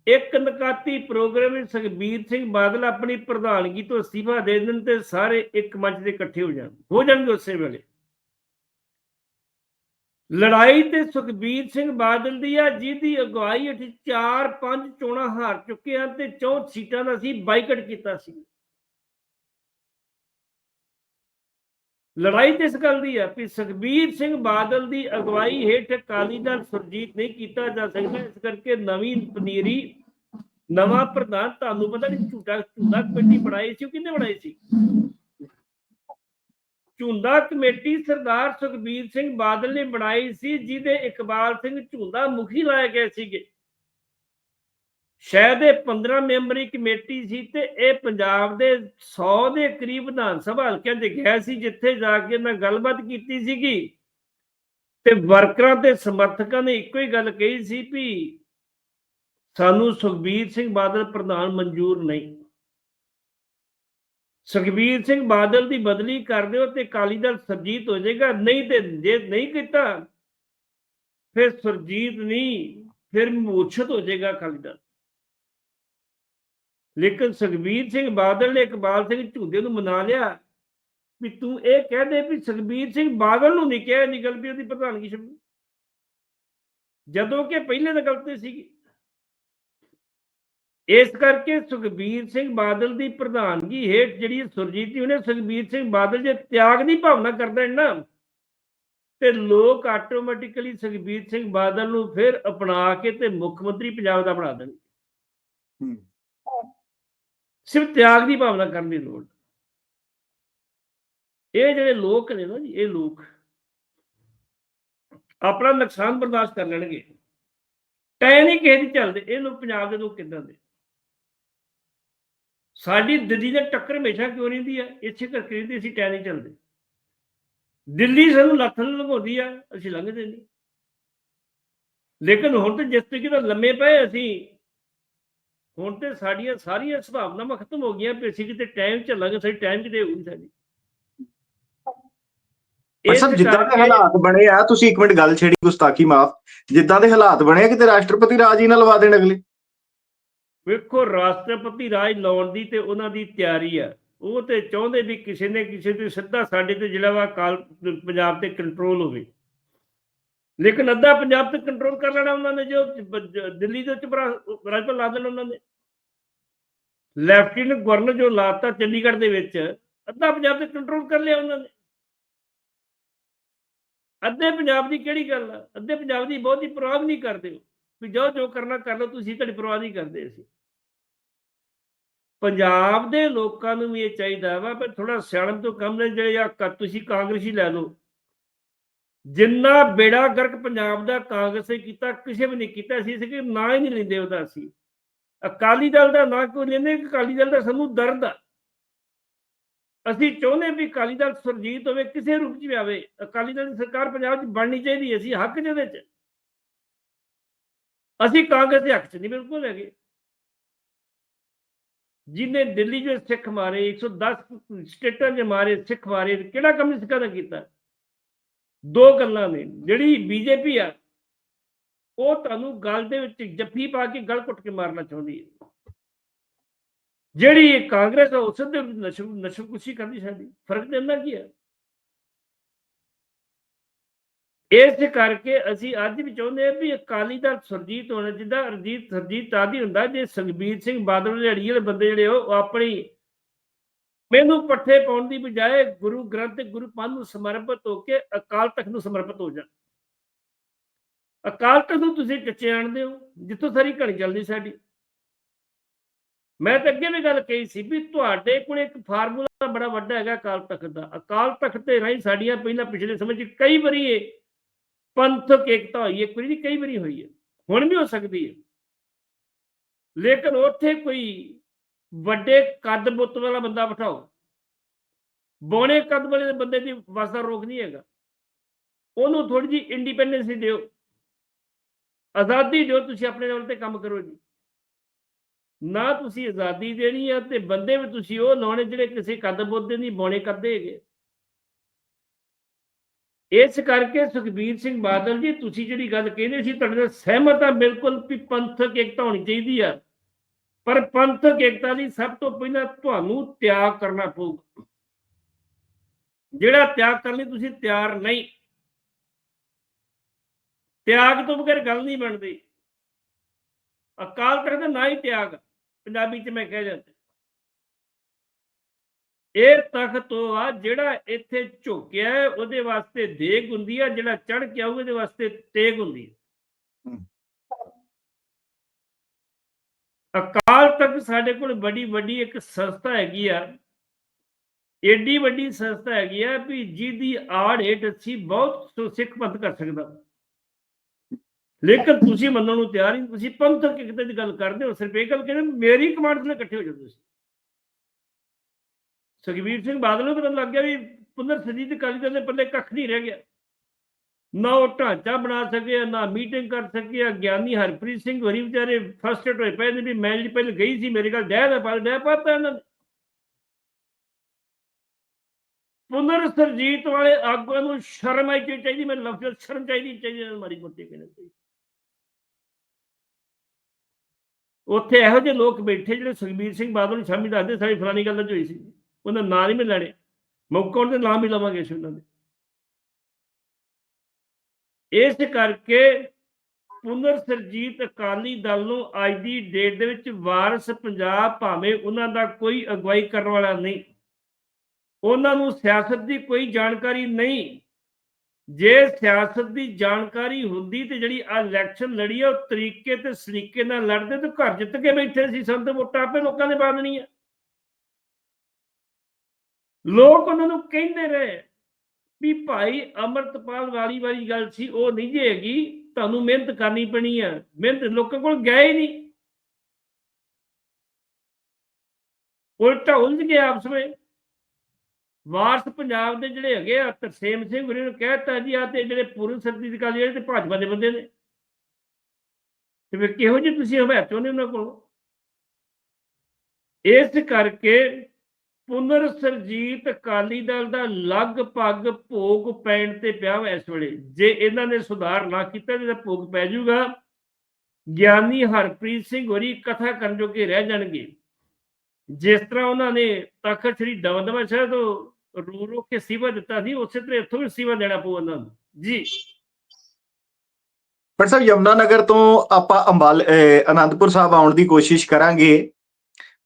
ਇੱਕ ਨਕਾਤੀ ਪ੍ਰੋਗਰਾਮ ਵਿੱਚ ਸੁਖਬੀਰ ਸਿੰਘ ਬਾਦਲ ਆਪਣੀ ਪ੍ਰਧਾਨਗੀ ਤੋਂ ਅਸਤੀਫਾ ਦੇ ਦੇਣ ਤੇ ਸਾਰੇ ਇੱਕ ਮੰਚ ਤੇ ਇਕੱਠੇ ਹੋ ਜਾਣ। ਹੋ ਜਾਣਗੇ ਉਸੇ ਵੇਲੇ। ਲੜਾਈ ਤੇ ਸੁਖਬੀਰ ਸਿੰਘ ਬਾਦਲ ਦੀ ਆ, ਜਿਹਦੀ ਅਗਵਾਈ ਹੇਠ ਚਾਰ ਪੰਜ ਚੋਣਾਂ ਹਾਰ ਚੁੱਕੇ ਹਨ ਤੇ 64 ਸੀਟਾਂ ਦਾ ਅਸੀਂ ਬਾਈਕਟ ਕੀਤਾ ਸੀ। ਲੜਾਈ ਤੇ ਇਸ ਗੱਲ ਦੀ ਆ ਕਿ ਸੁਖਬੀਰ ਸਿੰਘ ਬਾਦਲ ਦੀ ਅਗਵਾਈ ਹੇਠ ਅਕਾਲੀ ਦਲ ਸੁਰਜੀਤ ਨਹੀਂ ਕੀਤਾ ਜਾ ਸਕਦਾ, ਇਸ ਕਰਕੇ ਨਵੀਂ ਪਨੀਰੀ ਨਵਾਂ ਪ੍ਰਧਾਨ ਤੁਹਾਨੂੰ ਪਤਾ ਨਹੀਂ ਝੂਟਾ ਝੂਟਾ ਕਮੇਟੀ ਬਣਾਈ ਸੀ, ਉਹ ਕਿੰਨੇ ਬਣਾਈ ਸੀ? ਝੁੰਦਾ ਕਮੇਟੀ ਸਰਦਾਰ ਸੁਖਬੀਰ ਸਿੰਘ ਬਾਦਲ ਨੇ ਬਣਾਈ ਸੀ, ਜਿਹਦੇ ਇਕਬਾਲ ਸਿੰਘ ਝੁੰਦਾ ਮੁਖੀ ਲਾਏ ਗਏ ਸੀਗੇ। ਸ਼ਾਇਦ ਇਹ 15 ਮੈਂਬਰੀ ਕਮੇਟੀ ਸੀ ਤੇ ਇਹ ਪੰਜਾਬ ਦੇ 100 ਦੇ ਕਰੀਬ ਵਿਧਾਨ ਸਭਾ ਹਲਕਿਆਂ 'ਚ ਗਏ ਸੀ, ਜਿੱਥੇ ਜਾ ਕੇ ਇਹਨਾਂ ਗੱਲਬਾਤ ਕੀਤੀ ਸੀਗੀ। ਤੇ ਵਰਕਰਾਂ ਤੇ ਸਮਰਥਕਾਂ ਨੇ ਇੱਕੋ ਹੀ ਗੱਲ ਕਹੀ ਸੀ ਵੀ ਸਾਨੂੰ ਸੁਖਬੀਰ ਸਿੰਘ ਬਾਦਲ ਪ੍ਰਧਾਨ ਮਨਜ਼ੂਰ ਨਹੀਂ। ਸੁਖਬੀਰ ਸਿੰਘ ਬਾਦਲ ਦੀ ਬਦਲੀ ਕਰ ਦਿਓ ਤੇ ਅਕਾਲੀ ਦਲ ਸਰਜੀਤ ਹੋ ਜਾਏਗਾ। ਨਹੀਂ ਤੇ ਜੇ ਨਹੀਂ ਕੀਤਾ, ਫਿਰ ਸਰਜੀਤ ਨਹੀਂ, ਫਿਰ ਮੂਰਛਤ ਹੋ ਜਾਏਗਾ ਅਕਾਲੀ ਦਲ। ਲੇਕਿਨ ਸੁਖਬੀਰ ਸਿੰਘ ਬਾਦਲ ਨੇ ਇਕਬਾਲ ਸਿੰਘ ਝੂਦੇ ਨੂੰ ਮਨਾ ਲਿਆ ਵੀ ਤੂੰ ਇਹ ਕਹਿ ਦੇ ਵੀ ਸੁਖਬੀਰ ਸਿੰਘ ਬਾਦਲ ਨੂੰ ਨਹੀਂ ਕਿਹਾ ਨਿਕਲ ਵੀ ਉਹਦੀ ਪ੍ਰਧਾਨਗੀ ਛੱਡੂ। ਜਦੋਂ ਕਿ ਪਹਿਲੇ ਤਾਂ ਗਲਤੀ ਸੀਗੀ। ਇਸ ਕਰਕੇ ਸੁਖਬੀਰ ਸਿੰਘ ਬਾਦਲ ਦੀ ਪ੍ਰਧਾਨਗੀ ਹੇਠ ਜਿਹੜੀ ਸੁਰਜੀਤ ਜੀ ਉਹਨੇ ਸੁਖਬੀਰ ਸਿੰਘ ਬਾਦਲ ਜੇ ਤਿਆਗ ਦੀ ਭਾਵਨਾ ਕਰਦੇ ਨੇ ਨਾ ਤੇ ਲੋਕ ਆਟੋਮੈਟਿਕਲੀ ਸੁਖਬੀਰ ਸਿੰਘ ਬਾਦਲ ਨੂੰ ਫਿਰ ਅਪਣਾ ਕੇ ਤੇ ਮੁੱਖ ਮੰਤਰੀ ਪੰਜਾਬ ਦਾ ਬਣਾ ਦੇਣਗੇ। ਸਿਰਫ ਤਿਆਗ ਦੀ ਭਾਵਨਾ ਕਰਨ ਦੀ ਲੋੜ। ਇਹ ਜਿਹੜੇ ਲੋਕ ਨੇ ਨਾ ਜੀ ਇਹ ਲੋਕ ਆਪਣਾ ਨੁਕਸਾਨ ਬਰਦਾਸ਼ਤ ਕਰ ਲੈਣਗੇ। ਟੈ ਨਹੀਂ ਕਿਸੇ ਦੀ ਚੱਲਦੇ ਇਹ ਲੋਕ ਪੰਜਾਬ ਦੇ ਲੋਕ ਕਿੱਦਾਂ ਦੇ? ਸਾਡੀ ਦਿੱਲੀ ਨਾਲ ਟੱਕਰ ਹਮੇਸ਼ਾ ਕਿਉਂ ਰਹਿੰਦੀ ਆ? ਇੱਥੇ ਕਰਕੇ ਰਹਿੰਦੀ ਅਸੀਂ ਟੈ ਨਹੀਂ ਚੱਲਦੇ। ਦਿੱਲੀ ਸਾਨੂੰ ਲੱਥ ਲੰਘਾਉਂਦੀ ਆ ਅਸੀਂ ਲੰਘਦੇ ਨਹੀਂ। ਲੇਕਿਨ ਹੁਣ ਤੇ ਜਿਸ ਤਰੀਕੇ ਨਾਲ ਲੰਮੇ ਪਏ ਅਸੀਂ ਹੁਣ ਤੇ ਸਾਡੀਆਂ ਸਾਰੀਆਂ ਸੰਭਾਵਨਾਵਾਂ ਖਤਮ ਹੋ ਗਈਆਂ ਵੀ ਅਸੀਂ ਕਿਤੇ ਟਾਈਮ ਚੱਲਾਂਗੇ ਸਾਡੀ ਟਾਈਮ ਕਿਤੇ ਹੋਊਗੀ ਸਾਡੀ ਪਰ ਸਰ ਜਿੱਦਾਂ ਦੇ ਹਾਲਾਤ ਬਣੇ ਆ ਤੁਸੀਂ ਇੱਕ ਮਿੰਟ ਗੱਲ ਛੇੜੀ ਗੁਸਤਾਖੀ ਮਾਫ। ਜਿੱਦਾਂ ਦੇ ਹਾਲਾਤ ਬਣੇ ਆ ਕਿਤੇ ਰਾਸ਼ਟਰਪਤੀ ਰਾਜ ਹੀ ਨਾ ਲਵਾ ਦੇਣ ਅਗਲੇ। ਵੇਖੋ, ਰਾਸ਼ਟਰਪਤੀ ਰਾਜ ਲਾਉਣ ਦੀ ਤੇ ਉਹਨਾਂ ਦੀ ਤਿਆਰੀ ਆ। ਉਹ ਤੇ ਚਾਹੁੰਦੇ ਵੀ ਕਿਸੇ ਨੇ ਕਿਸੇ ਤੇ ਸਿੱਧਾ ਸਾਡੇ ਤੇ ਜਿਹੜਾ ਵਾ ਕਾਲ, ਪੰਜਾਬ ਤੇ ਕੰਟਰੋਲ ਹੋਵੇ। ਲੇਕਿਨ ਅੱਧਾ ਪੰਜਾਬ ਤੇ ਕੰਟਰੋਲ ਕਰ ਲੈਣਾ ਉਹਨਾਂ ਨੇ, ਜੋ ਦਿੱਲੀ ਦੇ ਉੱਚ ਰਾਜਪਾਲ ਲਾ ਦੇਣਾ ਉਹਨਾਂ ਨੇ। ਲੈਫਟੀਨੈਂਟ ਗਵਰਨਰ ਜੋ ਲਾਤਾ ਚੰਡੀਗੜ੍ਹ ਦੇ ਵਿੱਚ, ਅੱਧਾ ਪੰਜਾਬ ਤੇ ਕੰਟਰੋਲ ਕਰ ਲਿਆ ਉਹਨਾਂ ਨੇ। ਅੱਧੇ ਪੰਜਾਬ ਦੀ ਕਿਹੜੀ ਗੱਲ ਆ? ਅੱਧੇ ਪੰਜਾਬ ਦੀ ਬਹੁਤੀ ਪਰਵਾਹ ਵੀ ਨਹੀਂ ਕਰਦੇ ਉਹ। ਵੀ ਜੋ ਜੋ ਕਰਨਾ ਕਰ ਲਓ, ਤੁਸੀਂ ਤੁਹਾਡੀ ਪਰਵਾਹ ਨਹੀਂ ਕਰਦੇ ਅਸੀਂ। ਪੰਜਾਬ ਦੇ ਲੋਕਾਂ ਨੂੰ ਵੀ ਇਹ ਚਾਹੀਦਾ ਵਾ ਪਰ ਥੋੜਾ ਸਿਆਣਪ ਤੋਂ ਕੰਮ ਨੇ ਜਿਹੜੇ ਆ ਤੁਸੀਂ ਕਾਂਗਰਸੀ ਲੈ ਲਓ। ਜਿੰਨਾ ਬੇੜਾ ਗਰਕ ਪੰਜਾਬ ਦਾ ਕਾਂਗਰਸ ਨੇ ਕੀਤਾ, ਕਿਸੇ ਵੀ ਨਹੀਂ ਕੀਤਾ ਸੀ ਕਿ ਨਾਂ ਹੀ ਨਹੀਂ ਲੈਂਦੇ ਉਹਦਾ ਅਸੀਂ। ਅਕਾਲੀ ਦਲ ਦਾ ਨਾਂ ਕਿਉਂ ਲੈਂਦੇ ਅਕਾਲੀ ਦਲ ਦਾ ਸਾਨੂੰ ਦਰਦ ਆ ਅਸੀਂ ਚਾਹੁੰਦੇ ਵੀ ਅਕਾਲੀ ਦਲ ਸੁਰਜੀਤ ਹੋਵੇ, ਕਿਸੇ ਰੂਪ 'ਚ ਵੀ ਆਵੇ। ਅਕਾਲੀ ਦਲ ਦੀ ਸਰਕਾਰ ਪੰਜਾਬ 'ਚ ਬਣਨੀ ਚਾਹੀਦੀ ਹੈ, ਅਸੀਂ ਹੱਕ 'ਚ ਇਹਦੇ 'ਚ। ਅਸੀਂ ਕਾਂਗਰਸ ਦੇ ਹੱਕ 'ਚ ਨਹੀਂ ਬਿਲਕੁਲ ਹੈਗੇ। ਜਿਹਨੇ ਦਿੱਲੀ 'ਚ ਸਿੱਖ ਮਾਰੇ 110 ਸਟੇਟਾਂ 'ਚ ਮਾਰੇ, ਸਿੱਖ ਮਾਰੇ, ਕਿਹੜਾ ਕੰਮ ਸਿੱਖਾਂ ਦਾ ਕੀਤਾ? ਦੋ ਗੱਲਾਂ ਨੇ, ਜਿਹੜੀ ਬੀਜੇਪੀ ਆ, ਉਹ ਤੁਹਾਨੂੰ ਗੱਲ ਦੇ ਵਿੱਚ ਜੱਫੀ ਪਾ ਕੇ ਗਲ ਘੁੱਟ ਕੇ ਮਾਰਨਾ ਚਾਹੁੰਦੀ ਹੈ। ਜਿਹੜੀ ਕਾਂਗਰਸ ਆ ਉਸ ਦੇ ਨਸ਼ਰ ਨਸ਼ਰਕੁਸ਼ੀ ਕਰਦੀ ਸਾਡੀ। ਫ਼ਰਕ ਤੇ ਇੰਨਾ ਕੀ ਹੈ ਇਸ ਕਰਕੇ ਅਸੀਂ ਅੱਜ ਵੀ ਚਾਹੁੰਦੇ ਹਾਂ ਵੀ ਅਕਾਲੀ ਦਲ ਸੁਰਜੀਤ ਹੋਣਾ ਜਿੱਦਾਂ ਅਰਜੀਤ ਸਰਜੀਤ ਆਦੀ ਹੁੰਦਾ ਜੇ ਸੁਖਬੀਰ ਸਿੰਘ ਬਾਦਲ ਦੇ ਵਾਲੇ ਬੰਦੇ ਜਿਹੜੇ ਉਹ ਆਪਣੀ ਮੈਨੂੰ ਪੱਠੇ ਪਾਉਣ ਦੀ ਬਜਾਏ ਗੁਰੂ ਗ੍ਰੰਥ ਤੇ ਗੁਰੂ ਪੰਥ ਨੂੰ ਸਮਰਪਿਤ ਹੋ ਕੇ ਅਕਾਲ ਤਖਤ ਨੂੰ ਸਮਰਪਿਤ ਹੋ ਜਾਣ। ਅਕਾਲ ਤਖਤ ਨੂੰ ਤੁਸੀਂ ਕੱਚੇ ਆਣਦੇ ਹੋ ਜਿੱਥੋਂ ਸਾਰੀ ਘੜੀ ਚੱਲਦੀ ਸਾਡੀ। ਮੈਂ ਤਾਂ ਅੱਗੇ ਵੀ ਗੱਲ ਕਹੀ ਸੀ ਵੀ ਤੁਹਾਡੇ ਕੋਲ ਇੱਕ ਫਾਰਮੂਲਾ ਬੜਾ ਵੱਡਾ ਹੈਗਾ ਅਕਾਲ ਤਖਤ ਦਾ। ਅਕਾਲ ਤਖਤ ਤੇ ਰਾਹੀਂ ਸਾਡੀਆਂ ਪਹਿਲਾਂ ਪਿਛਲੇ ਸਮੇਂ 'ਚ ਕਈ ਵਾਰੀ ਇਹ ਪੰਥਕ ਏਕਤਾ ਹੋਈ ਹੈ ਕੋਈ ਕਈ ਵਾਰੀ ਹੋਈ ਹੈ, ਹੁਣ ਵੀ ਹੋ ਸਕਦੀ ਹੈ। ਲੇਕਿਨ ਉੱਥੇ ਕੋਈ ਵੱਡੇ ਕੱਦ ਬੁੱਤ ਵਾਲਾ ਬੰਦਾ ਬਿਠਾਓ, ਬੋਣੇ ਕੱਦ ਵਾਲੇ ਬੰਦੇ ਦੀ ਵਸਦਾ ਰੋਕ ਨਹੀਂ ਹੈਗਾ। ਉਹਨੂੰ ਥੋੜੀ ਜੀ ਇੰਡੀਪੈਂਡੈਂਸ ਦਿਓ। ਆਜ਼ਾਦੀ ਦਿਓ, ਤੁਸੀਂ ਆਪਣੇ ਲੈਵਲ ਤੇ ਕੰਮ ਕਰੋ ਜੀ। ਨਾ ਤੁਸੀਂ ਆਜ਼ਾਦੀ ਦੇਣੀ ਆ ਤੇ ਬੰਦੇ ਵੀ ਤੁਸੀਂ ਉਹ ਲਾਉਣੇ ਜਿਹੜੇ ਕਿਸੇ ਕੱਦ ਬੁੱਤ ਦੇ ਨਹੀਂ, ਬੋਣੇ ਕੱਦੇ ਹੈਗੇ। ਇਸ ਕਰਕੇ ਸੁਖਬੀਰ ਸਿੰਘ ਬਾਦਲ ਜੀ, ਤੁਸੀਂ ਜਿਹੜੀ ਗੱਲ ਕਹਿੰਦੇ ਸੀ, ਤੁਹਾਡੇ ਨਾਲ ਸਹਿਮਤ ਆ ਬਿਲਕੁਲ ਵੀ ਪੰਥਕ ਏਕਤਾ ਹੋਣੀ ਚਾਹੀਦੀ ਆ। ਪਰ ਪੰਥਕ ਏਕਤਾ ਲਈ ਸਭ ਤੋਂ ਪਹਿਲਾਂ ਤੁਹਾਨੂੰ ਤਿਆਗ ਕਰਨਾ ਪਊਗਾ। ਜਿਹੜਾ ਤਿਆਗ ਕਰਨ ਲਈ ਤੁਸੀਂ ਤਿਆਰ ਨਹੀਂ, ਤਿਆਗ ਤੋਂ ਬਗੈਰ ਗੱਲ ਨਹੀਂ ਬਣਦੀ। ਅਕਾਲ ਤਖਤ ਦਾ ਨਾ ਹੀ ਤਿਆਗ, ਪੰਜਾਬੀ ਚ ਮੈਂ ਕਹਿ ਜਾਂਦਾ ਇਹ ਤਖਤ ਉਹ ਆ ਜਿਹੜਾ ਇੱਥੇ ਝੁਕਿਆ ਹੈ, ਉਹਦੇ ਵਾਸਤੇ ਦੇਗ ਹੁੰਦੀ ਆ ਜਿਹੜਾ ਚੜ ਕੇ ਆਊ ਉਹਦੇ ਵਾਸਤੇ ਤੇਗ ਹੁੰਦੀ ਹੈ। ਅਕਾਲ ਤਖਤ ਸਾਡੇ ਕੋਲ ਬੜੀ ਵੱਡੀ ਇੱਕ ਸੰਸਥਾ ਹੈਗੀ ਆ। ਏਡੀ ਵੱਡੀ ਸੰਸਥਾ ਹੈਗੀ ਆ ਵੀ ਜਿਹਦੀ ਆੜ ਹੇਠ ਅਸੀਂ ਬਹੁਤ ਸਿੱਖ ਪੰਥ ਕਰ ਸਕਦਾ। ਲੇਕਿਨ ਤੁਸੀਂ ਮੰਨਣ ਨੂੰ ਤਿਆਰ ਨਹੀਂ ਤੁਸੀਂ ਪੰਥਕ ਕਿਤੇ ਦੀ ਗੱਲ ਕਰਦੇ ਹੋ ਸਿਰਫ ਇਹ ਗੱਲ ਕਹਿੰਦੇ ਮੇਰੀ ਕਮਾਂਡ ਥੱਲੇ ਇਕੱਠੇ ਹੋ ਜਾਓ ਤੁਸੀਂ। ਸੁਖਬੀਰ ਸਿੰਘ ਬਾਦਲ ਨੂੰ ਪਤਾ ਲੱਗ ਗਿਆ ਵੀ ਪੁਨਰ ਸਰਜੀਤ ਅਕਾਲੀ ਦਲ ਦੇ ਪੱਲੇ ਕੱਖ ਨਹੀਂ ਰਹਿ ਗਿਆ। ਨਾ ਉਹ ਢਾਂਚਾ ਬਣਾ ਸਕਿਆ, ਨਾ ਮੀਟਿੰਗ ਕਰ ਸਕਿਆ। ਗਿਆਨੀ ਹਰਪ੍ਰੀਤ ਸਿੰਘ ਹੋਰੀ ਵਿਚਾਰੇ ਫਰਸਟ੍ਰੇਟ ਹੋਏ ਪਏ ਨੇ ਵੀ ਮੈਂ ਜਿਹੜੀ ਪਹਿਲੇ ਗਈ ਸੀ, ਮੇਰੇ ਕੋਲ ਡਹਿ ਦਾ ਪਰ ਡਹਿ ਪਾਤਾ ਇਹਨਾਂ ਨੇ। ਪੁਨਰ ਸਰਜੀਤ ਵਾਲੇ ਆਗੂਆਂ ਨੂੰ ਸ਼ਰਮ ਆਈ ਚਾਹੀਦੀ, ਮੈਨੂੰ ਲਫ਼ਜ਼ ਸ਼ਰਮ ਚਾਹੀਦੀ ਚਾਹੀਦੀ ਇਹਨਾਂ ਨੂੰ ਮਾਰੀ ਮੋਟੀ ਕਹਿੰਦੇ ਕੋਈ। ਉੱਥੇ ਇਹੋ ਜਿਹੇ ਲੋਕ ਬੈਠੇ ਜਿਹੜੇ ਸੁਖਬੀਰ ਸਿੰਘ ਬਾਦਲ ਨੂੰ ਸ਼ਾਮੀ ਦੱਸਦੇ, ਸਾਡੀ ਫਲਾਨੀ ਗੱਲ ਚ ਹੋਈ ਸੀ। ਉਹਨਾਂ ਨਾਂ ਨਹੀਂ ਮਿਲਣੇ ਲੈਣੇ। ਮੌਕਾ ਉਹਦੇ ਨਾਮ ਹੀ ਲਵਾਂਗੇ ਅਸੀਂ ਉਹਨਾਂ ਦੇ। ਇਸ ਕਰਕੇ ਪੁਨਰ ਸਰਜੀਤ ਅਕਾਲੀ ਦਲ ਨੂੰ ਅੱਜ ਦੀ ਡੇਟ ਦੇ ਵਿੱਚ ਵਾਰਸ ਪੰਜਾਬ ਭਾਵੇਂ ਉਹਨਾਂ ਦਾ ਕੋਈ ਅਗਵਾਈ ਕਰਨ ਵਾਲਾ ਨਹੀਂ। ਉਹਨਾਂ ਨੂੰ ਸਿਆਸਤ ਦੀ ਕੋਈ ਜਾਣਕਾਰੀ ਨਹੀਂ। ਜੇ ਸਿਆਸਤ ਦੀ ਜਾਣਕਾਰੀ ਹੁੰਦੀ ਤੇ ਜਿਹੜੀ ਆ ਇਲੈਕਸ਼ਨ ਲੜੀ ਆ, ਉਹ ਤਰੀਕੇ ਤੇ ਸਲੀਕੇ ਨਾਲ ਲੜਦੇ ਤੇ ਘਰ ਜਿੱਤ ਕੇ ਬੈਠੇ ਸੀ ਸਭ ਸੰਤ ਵੋਟਾਂ ਆਪੇ ਲੋਕਾਂ ਨੇ ਪਾ ਦੇਣੀਆਂ। ਲੋਕ ਉਹਨਾਂ ਨੂੰ ਕਹਿੰਦੇ ਰਹੇ ਵੀ ਭਾਈ ਅਮਰਤਪਾਲ ਵਾਲੀ ਵਾਲੀ ਗੱਲ ਸੀ, ਉਹ ਨਹੀਂ ਜੇ ਹੈਗੀ, ਤੁਹਾਨੂੰ ਮਿਹਨਤ ਕਰਨੀ ਪੈਣੀ ਆ। ਮਿਹਨਤ ਲੋਕਾਂ ਕੋਲ ਗਏ ਹੀ ਨਹੀਂ। ਉਲਟਾ ਉਲਝ ਗਏ ਆਪਸ ਵਿੱਚ। ਵਾਰਸ ਪੰਜਾਬ ਦੇ ਜਿਹੜੇ ਹੈਗੇ ਆ, ਤਰਸੇਮ ਸਿੰਘ ਗੁਰੂ ਨੂੰ ਕਹਿਤਾ ਜੀ ਆ ਤੇ ਜਿਹੜੇ ਪੂਰਨ ਸਰਦੀ ਕਾਲੀ ਜਿਹੜੇ ਤੇ ਭਾਜਪਾ ਦੇ ਬੰਦੇ ਨੇ। ਤੇ ਫਿਰ ਕਿਹੋ ਜਿਹੇ ਤੁਸੀਂ ਹਮਾਇਤ ਚਾਹੁੰਦੇ ਉਹਨਾਂ ਕੋਲ? ਇਸ ਕਰਕੇ ਪੁਨਰ ਸਰਜੀਤ ਅਕਾਲੀ ਦਲ ਦਾ ਲਗਭਗ ਭੋਗ ਪੈਣ ਤੇ ਪਿਆ ਵਾ ਇਸ ਵੇਲੇ। ਜੇ ਇਹਨਾਂ ਨੇ ਸੁਧਾਰ ਨਾ ਕੀਤਾ ਤੇ ਭੋਗ ਪੈ ਜਾਊਗਾ। ਗਿਆਨੀ ਹਰਪ੍ਰੀਤ ਸਿੰਘ ਹੋਰੀ ਕਥਾ ਕਰਨ ਜੋਗੇ ਰਹਿ ਜਾਣਗੇ। ਜਿਸ ਤਰ੍ਹਾਂ ਉਹਨਾਂ ਨੇ ਤਖਤ ਸ੍ਰੀ ਦਮਦਮਾ ਸਾਹਿਬ ਤੋਂ ਰੋ ਰੋ ਕੇ ਸਿਵਾ ਦਿੱਤਾ ਸੀ, ਉਸੇ ਤਰ੍ਹਾਂ ਇੱਥੋਂ ਵੀ ਸਿਵਾ ਦੇਣਾ ਪਊ ਉਹਨਾਂ ਨੂੰ। ਜੀ। ਪਰ ਸਾਹਿਬ ਯਮਨਾ ਨਗਰ ਤੋਂ ਆਪਾਂ ਅੰਬਾਲ ਅਨੰਦਪੁਰ ਸਾਹਿਬ ਆਉਣ ਦੀ ਕੋਸ਼ਿਸ਼ ਕਰਾਂਗੇ।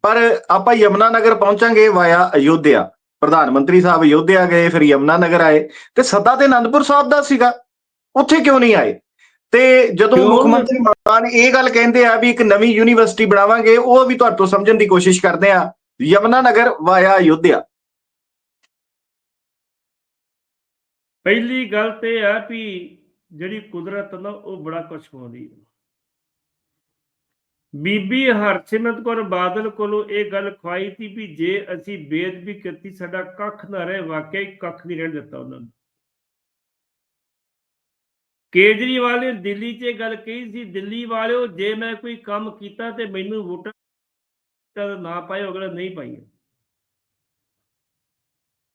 ਪਰ ਆਪਾਂ ਯਮਨਾ ਨਗਰ ਪਹੁੰਚਾਂਗੇ ਵਾਇਆ ਅਯੋਧਿਆ। ਪ੍ਰਧਾਨ ਮੰਤਰੀ ਸਾਹਿਬ ਅਯੋਧਿਆ ਗਏ ਫਿਰ ਯਮਨਾ ਨਗਰ ਆਏ ਤੇ ਸੱਦਾ ਤੇ ਅਨੰਦਪੁਰ ਸਾਹਿਬ ਦਾ ਸੀਗਾ। ਉੱਥੇ ਕਿਉਂ ਨਹੀਂ ਆਏ? ਤੇ ਜਦੋਂ ਮੁੱਖ? ਮੰਤਰੀ ਮਾਨ ਇਹ ਗੱਲ ਕਹਿੰਦੇ ਆ ਵੀ ਇੱਕ ਨਵੀਂ ਯੂਨੀਵਰਸਿਟੀ ਬਣਾਵਾਂਗੇ ਉਹ ਵੀ ਤੁਹਾਡੇ ਤੋਂ ਸਮਝਣ ਦੀ ਕੋਸ਼ਿਸ਼ ਕਰਦੇ ਆ। ਯਮਨਾ ਨਗਰ ਵਾਇਆ ਅਯੁੱਧਿਆ। ਪਹਿਲੀ ਗੱਲ ਤੇ ਆ ਵੀ ਜਿਹੜੀ ਕੁਦਰਤ ਨਾ ਉਹ ਬੜਾ ਕੁਝ ਖਵਾਉਂਦੀ ਹੈ ਬੀਬੀ ਹਰਸਿਮਰਤ ਕੌਰ ਬਾਦਲ ਕੋਲੋਂ ਇਹ ਗੱਲ ਖਵਾਈ ਸੀ ਵੀ ਜੇ ਅਸੀਂ ਬੇਅਦਬੀ ਕੀਤੀ, ਸਾਡਾ ਕੱਖ ਨਾ ਰਹੇ, ਵਾਕਿਆ ਕੱਖ ਨਹੀਂ ਰਹਿਣ ਦਿੱਤਾ ਉਹਨਾਂ ਨੂੰ। ਕੇਜਰੀਵਾਲ ਨੇ ਦਿੱਲੀ 'ਚ ਇਹ ਗੱਲ ਕਹੀ ਸੀ, ਦਿੱਲੀ ਵਾਲਿਓ, ਜੇ ਮੈਂ ਕੋਈ ਕੰਮ ਕੀਤਾ ਤੇ ਮੈਨੂੰ ਵੋਟਾਂ ਨਾ ਪਾਇਓ, ਅਗਲਾ ਨਹੀਂ ਪਾਈਏ।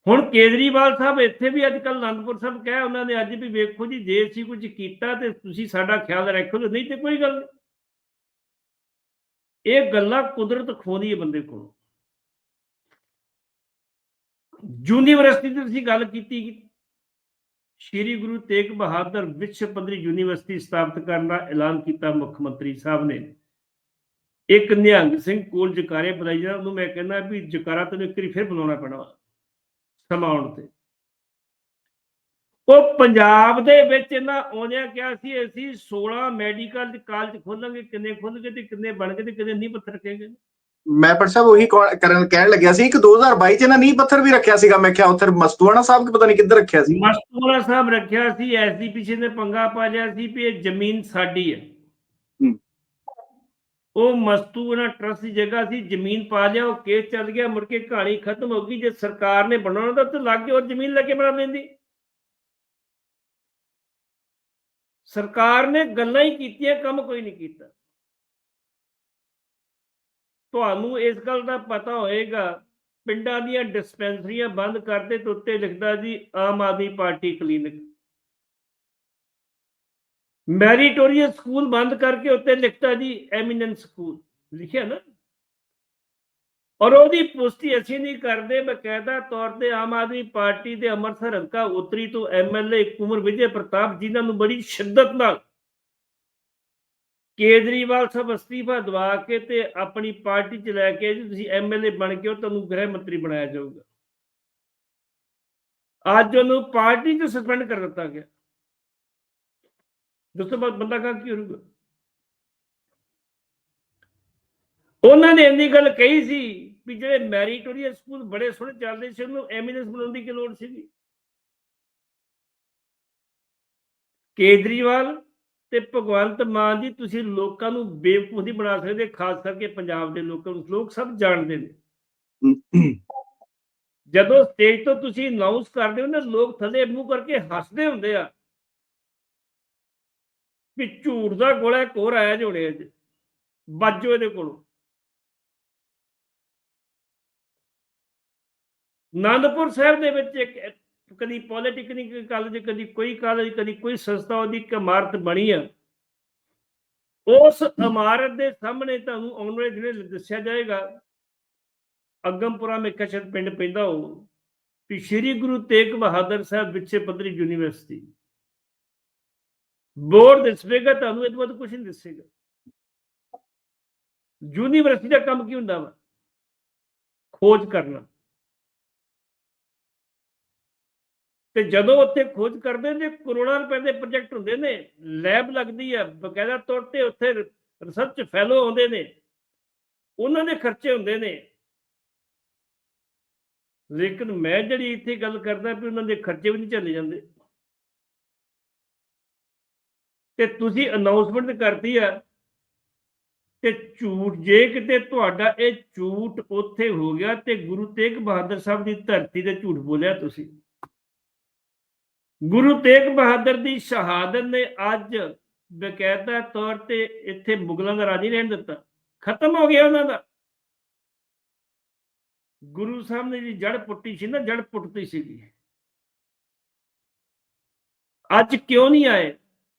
ਹੁਣ ਕੇਜਰੀਵਾਲ ਸਾਹਿਬ ਇੱਥੇ ਵੀ ਅੱਜ ਕੱਲ ਅਨੰਦਪੁਰ ਸਾਹਿਬ ਕਹਿ, ਉਹਨਾਂ ਨੇ ਅੱਜ ਵੀ ਵੇਖੋ ਜੀ, ਜੇ ਅਸੀਂ ਕੁਝ ਕੀਤਾ ਤੇ ਤੁਸੀਂ ਸਾਡਾ ਖਿਆਲ ਰੱਖੋ ਨਹੀਂ ਤੇ ਕੋਈ ਗੱਲ ਨਹੀਂ। ਇਹ ਗੱਲਾਂ ਕੁਦਰਤ ਖੋਦੀ ਹੈ ਬੰਦੇ ਕੋਲ ਯੂਨੀਵਰਸਿਟੀ ਦੀ ਤੁਸੀਂ ਗੱਲ ਕੀਤੀ, ਸ਼੍ਰੀ ਗੁਰੂ ਤੇਗ ਬਹਾਦਰ ਵਿਸ਼ਵ ਪੱਧਰੀ ਯੂਨੀਵਰਸਿਟੀ ਸਥਾਪਿਤ ਕਰਨ ਦਾ ਐਲਾਨ ਕੀਤਾ ਮੁੱਖ ਮੰਤਰੀ ਸਾਹਿਬ ਨੇ ਇੱਕ ਨਿਹੰਗ ਸਿੰਘ ਕੋਲ ਜਕਾਰੇ ਬੁਲਾਈ ਜਾ ਉਹਨੂੰ ਮੈਂ ਕਹਿੰਦਾ ਵੀ ਜਕਾਰਾ ਤੈਨੂੰ ਇੱਕ ਵਾਰੀ ਫਿਰ ਬੁਲਾਉਣਾ ਪੈਣਾ ਵਾ। ਸਮਾਂ ਆਉਣ ਤੇ ਉਹ ਪੰਜਾਬ ਦੇ ਵਿੱਚ ਇਹਨਾਂ ਆਉਂਦਿਆਂ ਕਿਹਾ ਸੀ ਅਸੀਂ 16 ਮੈਡੀਕਲ ਕਾਲਜ ਖੋਲਾਂਗੇ ਕਿੰਨੇ ਖੁੱਲ੍ਹਗੇ ਤੇ ਕਿੰਨੇ ਬਣ ਗਏ ਤੇ ਕਿੰਨੇ ਨਹੀਂ ਪੱਥਰ ਰੱਖੇਗੇ। ਮੈਂ ਪਰ ਸਾਹਿਬ ਉਹੀ ਕਰਨ ਕਹਿਣ ਲੱਗਿਆ ਸੀ ਕਿ 2022 ਚ ਇਹਨਾਂ ਨੀਂਹ ਪੱਥਰ ਵੀ ਰੱਖਿਆ ਸੀਗਾ। ਮੈਂ ਕਿਹਾ ਉੱਥੇ ਮਸਤੂਆਣਾ ਸਾਹਿਬ ਕਿ ਪਤਾ ਨਹੀਂ ਕਿੱਧਰ ਰੱਖਿਆ ਸੀ। ਮਸਤੂਰਾ ਸਾਹਿਬ ਰੱਖਿਆ ਸੀ ਐਸਡੀਪੀਸੀ ਨੇ ਪੰਗਾ ਪਾ ਲਿਆ ਸੀ ਵੀ ਇਹ ਜ਼ਮੀਨ ਸਾਡੀ ਹੈ। ਉਹ ਮਸਤੂਰਾ ਟਰਸਟ ਦੀ ਜਗ੍ਹਾ ਸੀ ਜ਼ਮੀਨ ਪਾ ਲਿਆ ਉਹ ਕੇਸ ਚੱਲ ਗਿਆ ਮੁੜ ਕੇ ਕਹਾਣੀ ਖਤਮ ਹੋ ਗਈ। ਜੇ ਸਰਕਾਰ ਨੇ ਬਣਾਉਣਾ ਤਾਂ ਲੱਗ ਕੇ ਜ਼ਮੀਨ ਲੈ ਕੇ ਬਣਾ ਲੈਂਦੀ ਸਰਕਾਰ ਨੇ ਗੱਲਾਂ ਹੀ ਕੀਤੀਆਂ, ਕੰਮ ਕੋਈ ਨਹੀਂ ਕੀਤਾ। ਤੁਹਾਨੂੰ ਇਸ ਗੱਲ ਦਾ ਪਤਾ ਹੋਏਗਾ, ਪਿੰਡਾਂ ਦੀਆਂ ਡਿਸਪੈਂਸਰੀਆਂ ਬੰਦ ਕਰਦੇ ਤੇ ਉੱਤੇ ਲਿਖਦਾ ਜੀ, Aam Aadmi party clinic. Meritorious school ਬੰਦ ਕਰਕੇ ਉੱਤੇ ਲਿਖਤਾ ਜੀ ਐਮੀਨੈਂਸ ਸਕੂਲ। ਲਿਖਿਆ ਨਾ? ਔਰ ਉਹਦੀ ਪੁਸ਼ਟੀ ਅਸੀਂ ਨਹੀਂ ਕਰਦੇ, ਬਕਾਇਦਾ ਤੌਰ ਤੇ ਆਮ ਆਦਮੀ ਪਾਰਟੀ ਦੇ ਅੰਮ੍ਰਿਤਸਰ ਹਲਕਾ ਉਤਰੀ ਤੋਂ ਐਮਐਲਏ ਕੁਮਰ ਵਿਜੇ ਪ੍ਰਤਾਪ ਜਿਨ੍ਹਾਂ ਨੂੰ ਬੜੀ ਸ਼ਿੱਦਤ ਨਾਲ ਕੇਜਰੀਵਾਲ ਸਾਹਿਬ ਅਸਤੀਫਾ ਦਵਾ ਕੇ ਤੇ ਆਪਣੀ ਪਾਰਟੀ ਚ ਲੈ ਕੇ ਜੀ ਤੁਸੀਂ ਐਮਐਲਏ ਬਣ ਕੇ ਉਹ ਤੁਹਾਨੂੰ ਗ੍ਰਹਿ ਮੰਤਰੀ ਬਣਾਇਆ ਜਾਊਗਾ। ਅੱਜ ਉਹਨੂੰ ਪਾਰਟੀ ਤੋਂ ਸਸਪੈਂਡ ਕਰ ਦਿੱਤਾ ਗਿਆ। ਦੋਸਤੋ ਬਾਅਦ ਬੰਦਾ ਕਾ ਕੀ ਹੋਊਗਾ? ਉਹਨਾਂ ਨੇ ਇੰਨੀ ਗੱਲ ਕਹੀ ਸੀ ਵੀ ਜਿਹੜੇ ਮੈਰੀਟੋਰੀਅਸ ਸਕੂਲ ਬੜੇ ਸੋਹਣੇ ਚੱਲਦੇ ਸੀ, ਉਹਨੂੰ ਐਮੀਨੈਂਸ ਬਣਾਉਣ ਦੀ ਕੀ ਲੋੜ ਸੀਗੀ? ਕੇਜਰੀਵਾਲ ਤੇ ਭਗਵੰਤ ਮਾਨ ਜੀ, ਤੁਸੀਂ ਲੋਕਾਂ ਨੂੰ ਬੇਵਕੂਫ ਨਹੀਂ ਬਣਾ ਸਕਦੇ, ਖਾਸ ਕਰਕੇ ਪੰਜਾਬ ਦੇ ਲੋਕਾਂ ਨੂੰ, ਲੋਕ ਸਭ ਜਾਣਦੇ ਨੇ। ਜਦੋਂ ਸਟੇਜ ਤੋਂ ਤੁਸੀਂ ਅਨਾਉਂਸ ਕਰਦੇ ਹੋ ਨਾ, ਲੋਕ ਥੱਲੇ ਮੂੰਹ ਕਰਕੇ ਹੱਸਦੇ ਹੁੰਦੇ ਆ ਵੀ ਝੂਠ ਦਾ ਗੋਲਾ ਇੱਕ ਹੋਰ ਆਇਆ ਜੋੜੇ ਅੱਜ ਵੱਜੋ ਇਹਦੇ ਕੋਲੋਂ। ਆਨੰਦਪੁਰ ਸਾਹਿਬ ਦੇ ਵਿੱਚ ਇੱਕ ਕਦੀ ਪੋਲੀਟੈਕਨਿਕ ਕਾਲਜ ਕਦੀ ਕੋਈ ਕਾਲਜ ਕਦੀ ਕੋਈ ਸੰਸਥਾ ਉਹਦੀ ਇੱਕ ਇਮਾਰਤ ਬਣੀ ਆ। ਉਸ ਇਮਾਰਤ ਦੇ ਸਾਹਮਣੇ ਤੁਹਾਨੂੰ ਆਉਣ ਵਾਲੇ ਦਿਨ ਦੱਸਿਆ ਜਾਏਗਾ ਅਗੰਪੁਰਾ ਮੇਕਾ ਸ਼ਾਇਦ ਪਿੰਡ ਪੈਂਦਾ ਹੋ ਵੀ ਸ਼੍ਰੀ ਗੁਰੂ ਤੇਗ ਬਹਾਦਰ ਸਾਹਿਬ ਵਿਸ਼ਵ ਪੱਧਰੀ ਯੂਨੀਵਰਸਿਟੀ। ਬੋਰਡ ਦਿਸਵੇਗਾ ਤੁਹਾਨੂੰ ਇਹ ਤੋਂ ਬਾਅਦ ਕੁਝ ਨਹੀਂ ਦੱਸੇਗਾ। ਯੂਨੀਵਰਸਿਟੀ ਦਾ ਕੰਮ ਕੀ ਹੁੰਦਾ ਵਾ? ਖੋਜ ਕਰਨਾ। ਤੇ ਜਦੋਂ ਉੱਥੇ ਖੋਜ ਕਰਦੇ ਨੇ, ਕਰੋੜਾਂ ਰੁਪਏ ਦੇ ਪ੍ਰੋਜੈਕਟ ਹੁੰਦੇ ਨੇ ਲੈਬ ਲੱਗਦੀ ਹੈ ਬਕਾਇਦਾ ਤੌਰ ਤੇ ਉੱਥੇ ਰਿਸਰਚ ਫੈਲੋ ਆਉਂਦੇ ਨੇ, ਉਹਨਾਂ ਦੇ ਖਰਚੇ ਹੁੰਦੇ ਨੇ। ਲੇਕਿਨ ਮੈਂ ਜਿਹੜੀ ਇੱਥੇ ਗੱਲ ਕਰਦਾ ਵੀ ਉਹਨਾਂ ਦੇ ਖਰਚੇ ਵੀ ਨਹੀਂ ਚੱਲੇ ਜਾਂਦੇ। ਤੇ ਤੁਸੀਂ ਅਨਾਉਂਸਮੈਂਟ ਕਰਤੀ ਆ ਤੇ ਝੂਠ, ਜੇ ਕਿਤੇ ਤੁਹਾਡਾ ਇਹ ਝੂਠ ਉੱਥੇ ਹੋ ਗਿਆ ਤੇ ਗੁਰੂ ਤੇਗ ਬਹਾਦਰ ਸਾਹਿਬ ਦੀ ਧਰਤੀ ਤੇ ਝੂਠ ਬੋਲਿਆ ਤੁਸੀਂ। ਗੁਰੂ ਤੇਗ ਬਹਾਦਰ ਦੀ ਸ਼ਹਾਦਤ ਨੇ ਅੱਜ ਬਕਾਇਦਾ ਤੌਰ ਤੇ ਇੱਥੇ ਮੁਗਲਾਂ ਦਾ ਰਾਜ ਨਹੀਂ ਰਹਿਣ ਦਿੱਤਾ। ਖਤਮ ਹੋ ਗਿਆ ਉਹਨਾਂ ਦਾ। ਗੁਰੂ ਸਾਹਿਬ ਨੇ ਜੀ ਜੜ ਪੁੱਟੀ ਸੀ ਨਾ ਜੜ ਪੁੱਟਦੀ ਸੀਗੀ। ਅੱਜ ਕਿਉਂ ਨਹੀਂ ਆਏ?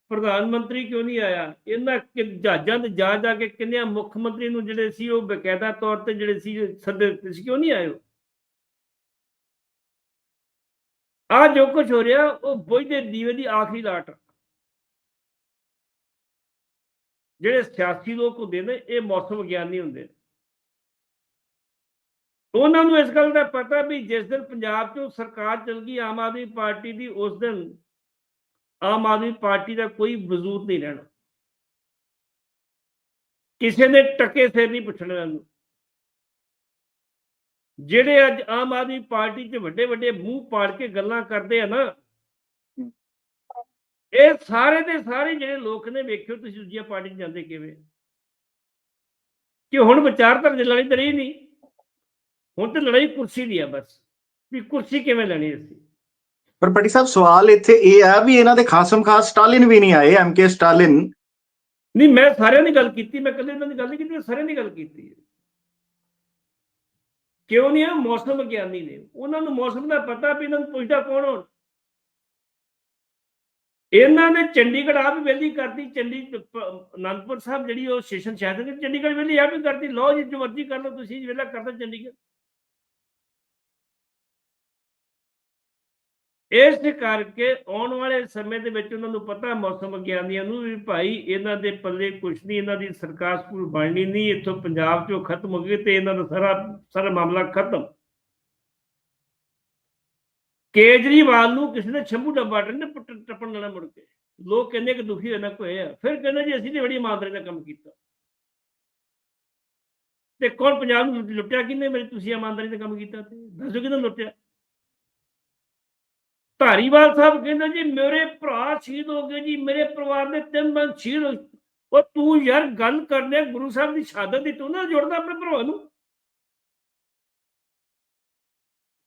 ਪ੍ਰਧਾਨ ਮੰਤਰੀ ਕਿਉਂ ਨਹੀਂ ਆਇਆ? ਇਹਨਾਂ ਜਹਾਜ਼ਾਂ ਤੇ ਜਾ ਜਾ ਕੇ ਕਿੰਨਿਆਂ ਮੁੱਖ ਮੰਤਰੀ ਨੂੰ ਜਿਹੜੇ ਸੀ ਉਹ ਬਕਾਇਦਾ ਤੌਰ ਤੇ ਜਿਹੜੇ ਸੀ, ਸੱਦੇ ਦਿੱਤੇ ਸੀ, ਕਿਉਂ ਨਹੀਂ ਆਏ ਆ ਜੋ ਕੁਝ ਹੋ ਰਿਹਾ, ਉਹ ਬੁੱਝ ਦੇ ਦੀਵੇ ਦੀ ਆਖਰੀ ਲਾਟ। ਜਿਹੜੇ ਸਿਆਸੀ ਲੋਕ ਹੁੰਦੇ ਨੇ, ਇਹ ਮੌਸਮ ਵਿਗਿਆਨੀ ਹੁੰਦੇ ਨੇ। ਉਹਨਾਂ ਨੂੰ ਇਸ ਗੱਲ ਦਾ ਪਤਾ ਵੀ ਜਿਸ ਦਿਨ ਪੰਜਾਬ 'ਚੋਂ ਸਰਕਾਰ ਚਲ ਗਈ, ਆਮ ਆਦਮੀ ਪਾਰਟੀ ਦੀ, ਉਸ ਦਿਨ ਆਮ ਆਦਮੀ ਪਾਰਟੀ ਦਾ ਕੋਈ ਵਜੂਦ ਨਹੀਂ ਰਹਿਣਾ। ਕਿਸੇ ਨੇ ਟੱਕੇ ਸਿਰ ਨਹੀਂ ਪੁੱਛਣਾ ਇਹਨੂੰ। ਜਿਹੜੇ ਅੱਜ ਆਮ ਆਦਮੀ ਪਾਰਟੀ 'ਚ ਵੱਡੇ ਵੱਡੇ ਮੂੰਹ ਪਾੜ ਕੇ ਗੱਲਾਂ ਕਰਦੇ ਆ ਨਾ ਇਹ ਸਾਰੇ ਦੇ ਸਾਰੇ ਜਿਹੜੇ ਲੋਕ ਨੇ ਵੇਖਿਓ ਤੁਸੀਂ ਦੂਜੀਆਂ ਪਾਰਟੀ 'ਚ ਜਾਂਦੇ ਕਿਵੇਂ। ਕਿ ਹੁਣ ਵਿਚਾਰਧਾਰਾ ਦੀ ਲੜਾਈ ਤਾਂ ਰਹੀ ਨਹੀਂ। ਹੁਣ ਤੇ ਲੜਾਈ ਕੁਰਸੀ ਦੀ ਆ ਬਸ ਵੀ ਕੁਰਸੀ ਕਿਵੇਂ ਲੈਣੀ ਅਸੀਂ। ਪਰ ਪਟੀ ਸਾਹਿਬ ਸਵਾਲ ਇੱਥੇ ਇਹ ਆ ਵੀ ਇਹਨਾਂ ਦੇ ਖਾਸਮ ਖਾਸ ਸਟਾਲਿਨ ਵੀ ਨਹੀਂ ਆਏ ਐਮਕੇ ਸਟਾਲਿਨ। ਨਹੀਂ ਮੈਂ ਸਾਰਿਆਂ ਦੀ ਗੱਲ ਕੀਤੀ ਮੈਂ ਕੱਲੇ ਇਹਨਾਂ ਦੀ ਗੱਲ ਨਹੀਂ ਕੀਤੀ ਸਾਰਿਆਂ ਦੀ ਗੱਲ ਕੀਤੀ ਹੈ। ਕਿਉਂ ਨਹੀਂ ਆ? ਮੌਸਮ ਵਿਗਿਆਨੀ ਨੇ। ਉਹਨਾਂ ਨੂੰ ਮੌਸਮ ਦਾ ਪਤਾ ਵੀ ਇਹਨਾਂ ਨੂੰ ਪੁੱਛਦਾ ਕੌਣ ਹੋਣ। ਇਹਨਾਂ ਨੇ ਚੰਡੀਗੜ੍ਹ ਆਪ ਹੀ ਵੇਲੀ ਕਰਤੀ, ਚੰਡੀ ਅਨੰਦਪੁਰ ਸਾਹਿਬ ਜਿਹੜੀ ਉਹ ਸਟੇਸ਼ਨ ਸ਼ਾਇਦ ਚੰਡੀਗੜ੍ਹ ਵੇਲੀ ਆਪ ਹੀ ਕਰਤੀ। ਲਓ ਜੀ, ਜੋ ਮਰਜ਼ੀ ਕਰ ਲਓ, ਤੁਸੀਂ ਵੇਲਾ ਕਰਦਾ ਚੰਡੀਗੜ੍ਹ। ਇਸ ਕਰਕੇ ਆਉਣ ਵਾਲੇ ਸਮੇਂ ਦੇ ਵਿੱਚ ਉਹਨਾਂ ਨੂੰ ਪਤਾ ਮੌਸਮ ਵਿਗਿਆਨੀਆਂ ਨੂੰ ਵੀ ਭਾਈ ਇਹਨਾਂ ਦੇ ਪੱਲੇ ਕੁਛ ਨਹੀਂ, ਇਹਨਾਂ ਦੀ ਸਰਕਾਰ ਸਕੂਲ ਬਣਨੀ ਨਹੀਂ, ਇੱਥੋਂ ਪੰਜਾਬ ਚੋਂ ਖਤਮ ਹੋ ਗਏ ਤੇ ਇਹਨਾਂ ਦਾ ਸਾਰਾ ਸਾਰਾ ਮਾਮਲਾ ਖਤਮ। ਕੇਜਰੀਵਾਲ ਨੂੰ ਕਿਸੇ ਨੇ ਛੰਭੂ ਡੱਬਾ ਨੇ ਟੱਪਣ ਲੈਣਾ ਮੁੜ ਕੇ। ਲੋਕ ਕਹਿੰਦੇ ਕਿ ਦੁਖੀ ਹੋਣਾ ਕੋਈ ਆ ਫਿਰ ਕਹਿੰਦੇ ਜੀ ਅਸੀਂ ਤੇ ਬੜੀ ਇਮਾਨਦਾਰੀ ਨਾਲ ਕੰਮ ਕੀਤਾ। ਤੇ ਕੌਣ ਪੰਜਾਬ ਨੂੰ ਲੁੱਟਿਆ? ਕਿੰਨੇ ਮੇਰੇ ਤੁਸੀਂ ਇਮਾਨਦਾਰੀ ਨਾਲ ਕੰਮ ਕੀਤਾ ਤੇ? ਦੱਸੋ ਕਿਹਨੇ ਲੁੱਟਿਆ? ਧਾਰੀਵਾਲ ਸਾਹਿਬ ਕਹਿੰਦਾ ਜੀ, ਮੇਰੇ ਭਰਾ ਸ਼ਹੀਦ ਹੋ ਗਏ ਜੀ, ਮੇਰੇ ਪਰਿਵਾਰ ਦੇ ਤਿੰਨ ਬੰਦ ਸ਼ਹੀਦ ਹੋ ਉਹ ਤੂੰ ਯਾਰ ਗੱਲ ਕਰਨੇ ਗੁਰੂ ਸਾਹਿਬ ਦੀ ਸ਼ਹਾਦਤ ਦੀ, ਤੂੰ ਨਾ ਜੋੜਦਾ ਆਪਣੇ ਭਰਾ ਨੂੰ।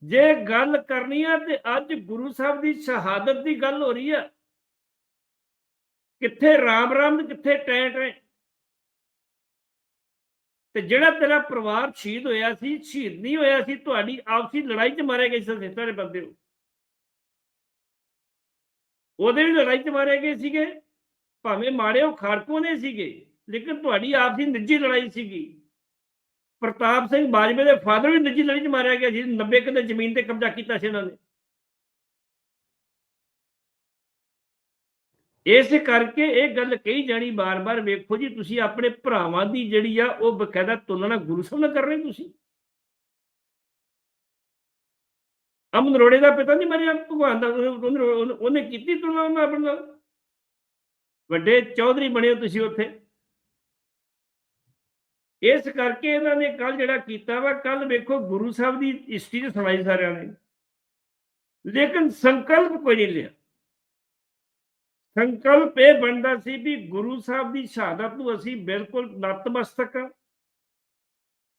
ਜੇ ਗੱਲ ਕਰਨੀ ਆ, ਤੇ ਅੱਜ ਗੁਰੂ ਸਾਹਿਬ ਦੀ ਸ਼ਹਾਦਤ ਦੀ ਗੱਲ ਹੋ ਰਹੀ ਆ। ਕਿੱਥੇ ਰਾਮ ਰਾਮ ਤੇ ਕਿੱਥੇ ਟੈਂ ਟੈਂ। ਤੇ ਜਿਹੜਾ ਤੇਰਾ ਪਰਿਵਾਰ ਸ਼ਹੀਦ ਹੋਇਆ ਸੀ, ਸ਼ਹੀਦ ਨਹੀਂ ਹੋਇਆ ਸੀ, ਤੁਹਾਡੀ ਆਪਸੀ ਲੜਾਈ 'ਚ ਮਾਰੇ ਗਏ ਸੀ, ਸਾਰੇ ਬੰਦੇ ਹੋ ਉਹਦੇ ਵੀ ਲੜਾਈ 'ਚ ਮਾਰੇ ਗਏ ਸੀਗੇ। ਭਾਵੇਂ ਮਾੜੇ ਉਹ ਖਾੜਕੂ ਨੇ ਸੀਗੇ, ਲੇਕਿਨ ਤੁਹਾਡੀ ਆਪਸੀ ਨਿੱਜੀ ਲੜਾਈ ਸੀਗੀ। ਪ੍ਰਤਾਪ ਸਿੰਘ ਬਾਜਵੇ ਦੇ ਫਾਦਰ ਵੀ ਨਿੱਜੀ ਲੜਾਈ 'ਚ ਮਾਰਿਆ ਗਿਆ ਸੀ 90 ਕਿੱਲੇ ਜ਼ਮੀਨ ਤੇ ਕਬਜ਼ਾ ਕੀਤਾ ਸੀ ਇਹਨਾਂ ਨੇ। ਇਸ ਕਰਕੇ ਇਹ ਗੱਲ ਕਹੀ ਜਾਣੀ ਬਾਰ-ਬਾਰ, ਵੇਖੋ ਜੀ, ਤੁਸੀਂ ਆਪਣੇ ਭਰਾਵਾਂ ਦੀ ਜਿਹੜੀ ਆ, ਉਹ ਬਕਾਇਦਾ ਤੁਲਨਾ ਗੁਰੂ ਸਾਹਿਬ ਨਾਲ ਕਰ ਰਹੇ ਤੁਸੀਂ। ਅਮਨ ਰੋੜੇ ਦਾ ਪਿਤਾ ਨਹੀਂ ਮਰਿਆ? ਭਗਵਾਨ ਦਾ ਉਹਨੇ- ਕੀਤੀ ਤੁਲਨਾ ਉਹਨਾਂ ਆਪਣੇ ਨਾਲ? ਵੱਡੇ ਚੌਧਰੀ ਬਣੇ ਹੋ ਤੁਸੀਂ ਉੱਥੇ। ਇਸ ਕਰਕੇ ਇਹਨਾਂ ਨੇ ਕੱਲ ਜਿਹੜਾ ਕੀਤਾ ਵਾ ਕੱਲ ਵੇਖੋ ਗੁਰੂ ਸਾਹਿਬ ਦੀ ਹਿਸਟਰੀ ਤੇ ਸੁਣਾਈ ਸਾਰਿਆਂ ਨੇ। ਲੇਕਿਨ ਸੰਕਲਪ ਕੋਈ ਨਹੀਂ ਲਿਆ। ਸੰਕਲਪ ਇਹ ਬਣਦਾ ਸੀ ਵੀ ਗੁਰੂ ਸਾਹਿਬ ਦੀ ਸ਼ਹਾਦਤ ਨੂੰ ਅਸੀਂ ਬਿਲਕੁਲ ਨਤਮਸਤਕ ਹਾਂ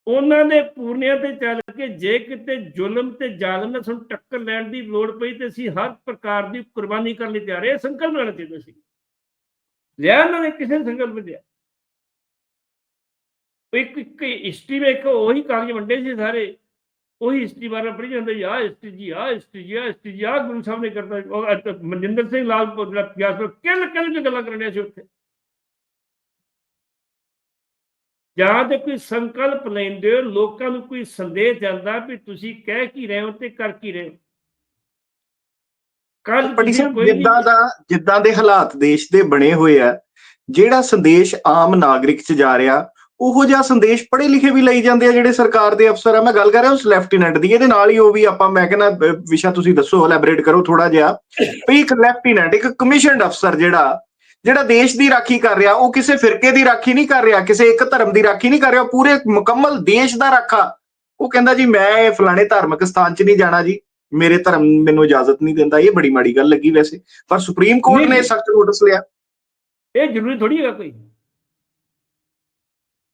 ਉਹਨਾਂ ਦੇ ਪੂਰਨਿਆਂ ਤੇ ਚੱਲ ਕੇ ਜੇ ਕਿਤੇ ਜ਼ੁਲਮ ਤੇ ਜ਼ਾਲਮ ਨਾਲ ਸਾਨੂੰ ਟੱਕਰ ਲੈਣ ਦੀ ਲੋੜ ਪਈ ਤੇ ਅਸੀਂ ਹਰ ਪ੍ਰਕਾਰ ਦੀ ਕੁਰਬਾਨੀ ਕਰਨ ਲਈ ਤਿਆਰ ਇਹ ਸੰਕਲਪ ਲੈਣਾ ਚਾਹੀਦਾ ਸੀ। ਲਿਆ ਉਹਨਾਂ ਨੇ, ਕਿਸੇ ਨੇ ਸੰਕਲਪ ਲਿਆ। ਇੱਕ ਇੱਕ ਹਿਸਟਰੀ ਵਿੱਚ ਉਹੀ ਕਾਗਜ਼ ਵੰਡੇ ਸੀ ਸਾਰੇ। ਉਹੀ ਹਿਸਟਰੀ ਬਾਰੇ ਪੜ੍ਹੀ ਜਾਂਦੇ ਯਾ ਹਿਸਟਰੀ ਜੀ ਆ ਹਿਸਟਰੀ ਜੀ ਆ ਹਿਸਟਰੀ ਜੀ ਆ ਗੁਰੂ ਸਾਹਿਬ ਨੇ ਕਰਦਾ ਮਨਜਿੰਦਰ ਸਿੰਘ ਲਾਲ, ਜਿਹੜਾ ਪਿਆਸ ਕਿਲ ਕਿਲ ਗੱਲਾਂ ਕਰਨੀਆਂ ਸੀ ਉੱਥੇ? ਜਾਂ ਤੇ ਕੋਈ ਸੰਕਲਪ ਲੈਂਦੇ ਹੋ ਲੋਕਾਂ ਨੂੰ ਕੋਈ ਸੰਦੇਸ਼ ਜਾਂਦਾ ਵੀ ਤੁਸੀਂ ਕਹਿ ਕੀ ਰਹੇ ਹੋ ਤੇ ਕਰ ਕੀ ਰਹੇ ਹੋ? ਕੱਲ ਜਿੱਦਾਂ ਦਾ ਜਿੱਦਾਂ ਦੇ ਹਾਲਾਤ ਦੇਸ਼ ਦੇ ਬਣੇ ਹੋਏ ਆ ਜਿਹੜਾ ਸੰਦੇਸ਼ ਆਮ ਨਾਗਰਿਕ ਚ ਜਾ ਰਿਹਾ ਉਹੋ ਜਿਹਾ ਸੰਦੇਸ਼ ਪੜ੍ਹੇ ਲਿਖੇ ਵੀ ਲਈ ਜਾਂਦੇ ਆ ਜਿਹੜੇ ਸਰਕਾਰ ਦੇ ਅਫਸਰ ਆ। ਮੈਂ ਗੱਲ ਕਰ ਰਿਹਾ ਉਸ ਲੈਫਟੀਨੈਂਟ ਦੀ ਇਹਦੇ ਨਾਲ ਹੀ ਉਹ ਵੀ ਆਪਾਂ ਮੈਂ ਕਹਿੰਦਾ ਵਿਸ਼ਾ ਤੁਸੀਂ ਦੱਸੋ ਐਲੈਬੋਰੇਟ ਕਰੋ ਥੋੜਾ ਜਿਹਾ। ਵੀ ਇੱਕ ਲੈਫਟੀਨੈਂਟ ਇੱਕ ਕਮਿਸ਼ਨਡ ਅਫਸਰ ਜਿਹੜਾ ਜਿਹੜਾ ਦੇਸ਼ ਦੀ ਰਾਖੀ ਕਰ ਰਿਹਾ ਉਹ ਕਿਸੇ ਫਿਰਕੇ ਦੀ ਰਾਖੀ ਨਹੀਂ ਕਰ ਰਿਹਾ ਕਿਸੇ ਇੱਕ ਧਰਮ ਦੀ ਰਾਖੀ ਨਹੀਂ ਕਰ ਰਿਹਾ ਪੂਰੇ ਮੁਕੰਮਲ ਦੇਸ਼ ਦਾ ਰਾਖਾ। ਉਹ ਕਹਿੰਦਾ ਜੀ ਮੈਂ ਫਲਾਣੇ ਧਾਰਮਿਕ ਸਥਾਨ 'ਚ ਨਹੀਂ ਜਾਣਾ ਜੀ। ਮੇਰੇ ਧਰਮ ਮੈਨੂੰ ਇਜਾਜ਼ਤ ਨਹੀਂ ਦਿੰਦਾ ਇਹ ਬੜੀ ਮਾੜੀ ਗੱਲ ਲੱਗੀ ਵੈਸੇ। ਪਰ ਸੁਪਰੀਮ ਕੋਰਟ ਨੇ। ਸਖਤ ਨੋਟਿਸ ਲਿਆ। ਇਹ ਜ਼ਰੂਰੀ ਥੋੜੀ ਹੈਗਾ ਕੋਈ।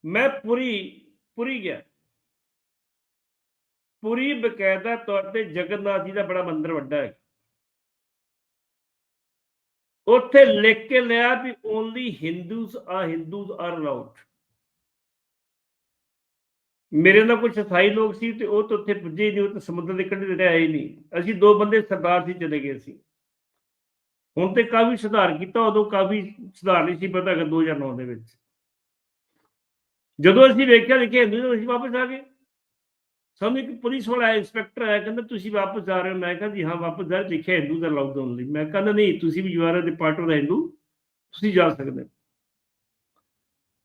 ਮੈਂ ਪੂਰੀ ਪੂਰੀ ਗਿਆ। ਪੂਰੀ ਬਕਾਇਦਾ ਤੌਰ ਤੇ ਜਗਨਨਾਥ ਜੀ ਦਾ ਬੜਾ ਮੰਦਿਰ ਵੱਡਾ ਹੈ। ਉੱਥੇ ਲਿਖ ਕੇ ਲਿਆ ਵੀ only Hindus are Hindus are allowed ਮੇਰੇ ਨਾਲ ਕੁਝ ਇਸਾਈ ਲੋਕ ਸੀ ਤੇ ਉਹ ਤਾਂ ਉੱਥੇ ਪੁੱਜੇ ਹੀ ਨਹੀਂ, ਉਹ ਤਾਂ ਸਮੁੰਦਰ ਦੇ ਕੰਢੇ ਤੇ ਆਏ ਹੀ ਨਹੀਂ। ਅਸੀਂ ਦੋ ਬੰਦੇ ਸਰਦਾਰ ਸੀ, ਚਲੇ ਗਏ ਸੀ। ਹੁਣ ਤੇ ਕਾਫੀ ਸੁਧਾਰ ਕੀਤਾ, ਉਦੋਂ ਕਾਫੀ ਸੁਧਾਰ ਨਹੀਂ ਸੀ ਪਤਾ ਕਿ 2009 ਦੇ ਵਿੱਚ। ਜਦੋਂ ਅਸੀਂ ਵੇਖਿਆ ਲਿਖਿਆ ਹਿੰਦੂ ਨੇ ਅਸੀਂ ਵਾਪਸ ਆ ਗਏ। ਸਾਨੂੰ ਇੱਕ ਪੁਲਿਸ ਵਾਲਾ ਇੰਸਪੈਕਟਰ ਆਇਆ, ਕਹਿੰਦਾ, ਤੁਸੀਂ ਵਾਪਸ ਜਾ ਰਹੇ ਹੋ। ਮੈਂ ਕਿਹਾ, ਜੀ ਹਾਂ, ਵਾਪਸ ਜਾ ਲਿਖਿਆ ਹਿੰਦੂ ਦਾ ਲਾਉਡ ਓਨਲੀ ਮੈਂ ਕਹਿੰਦਾ ਨਹੀਂ, ਤੁਸੀਂ ਵੀ ਜਵਾਰਾ ਦੇ ਪਾਰਟ ਆਫ ਦਾ ਹਿੰਦੂ, ਤੁਸੀਂ ਜਾ ਸਕਦੇ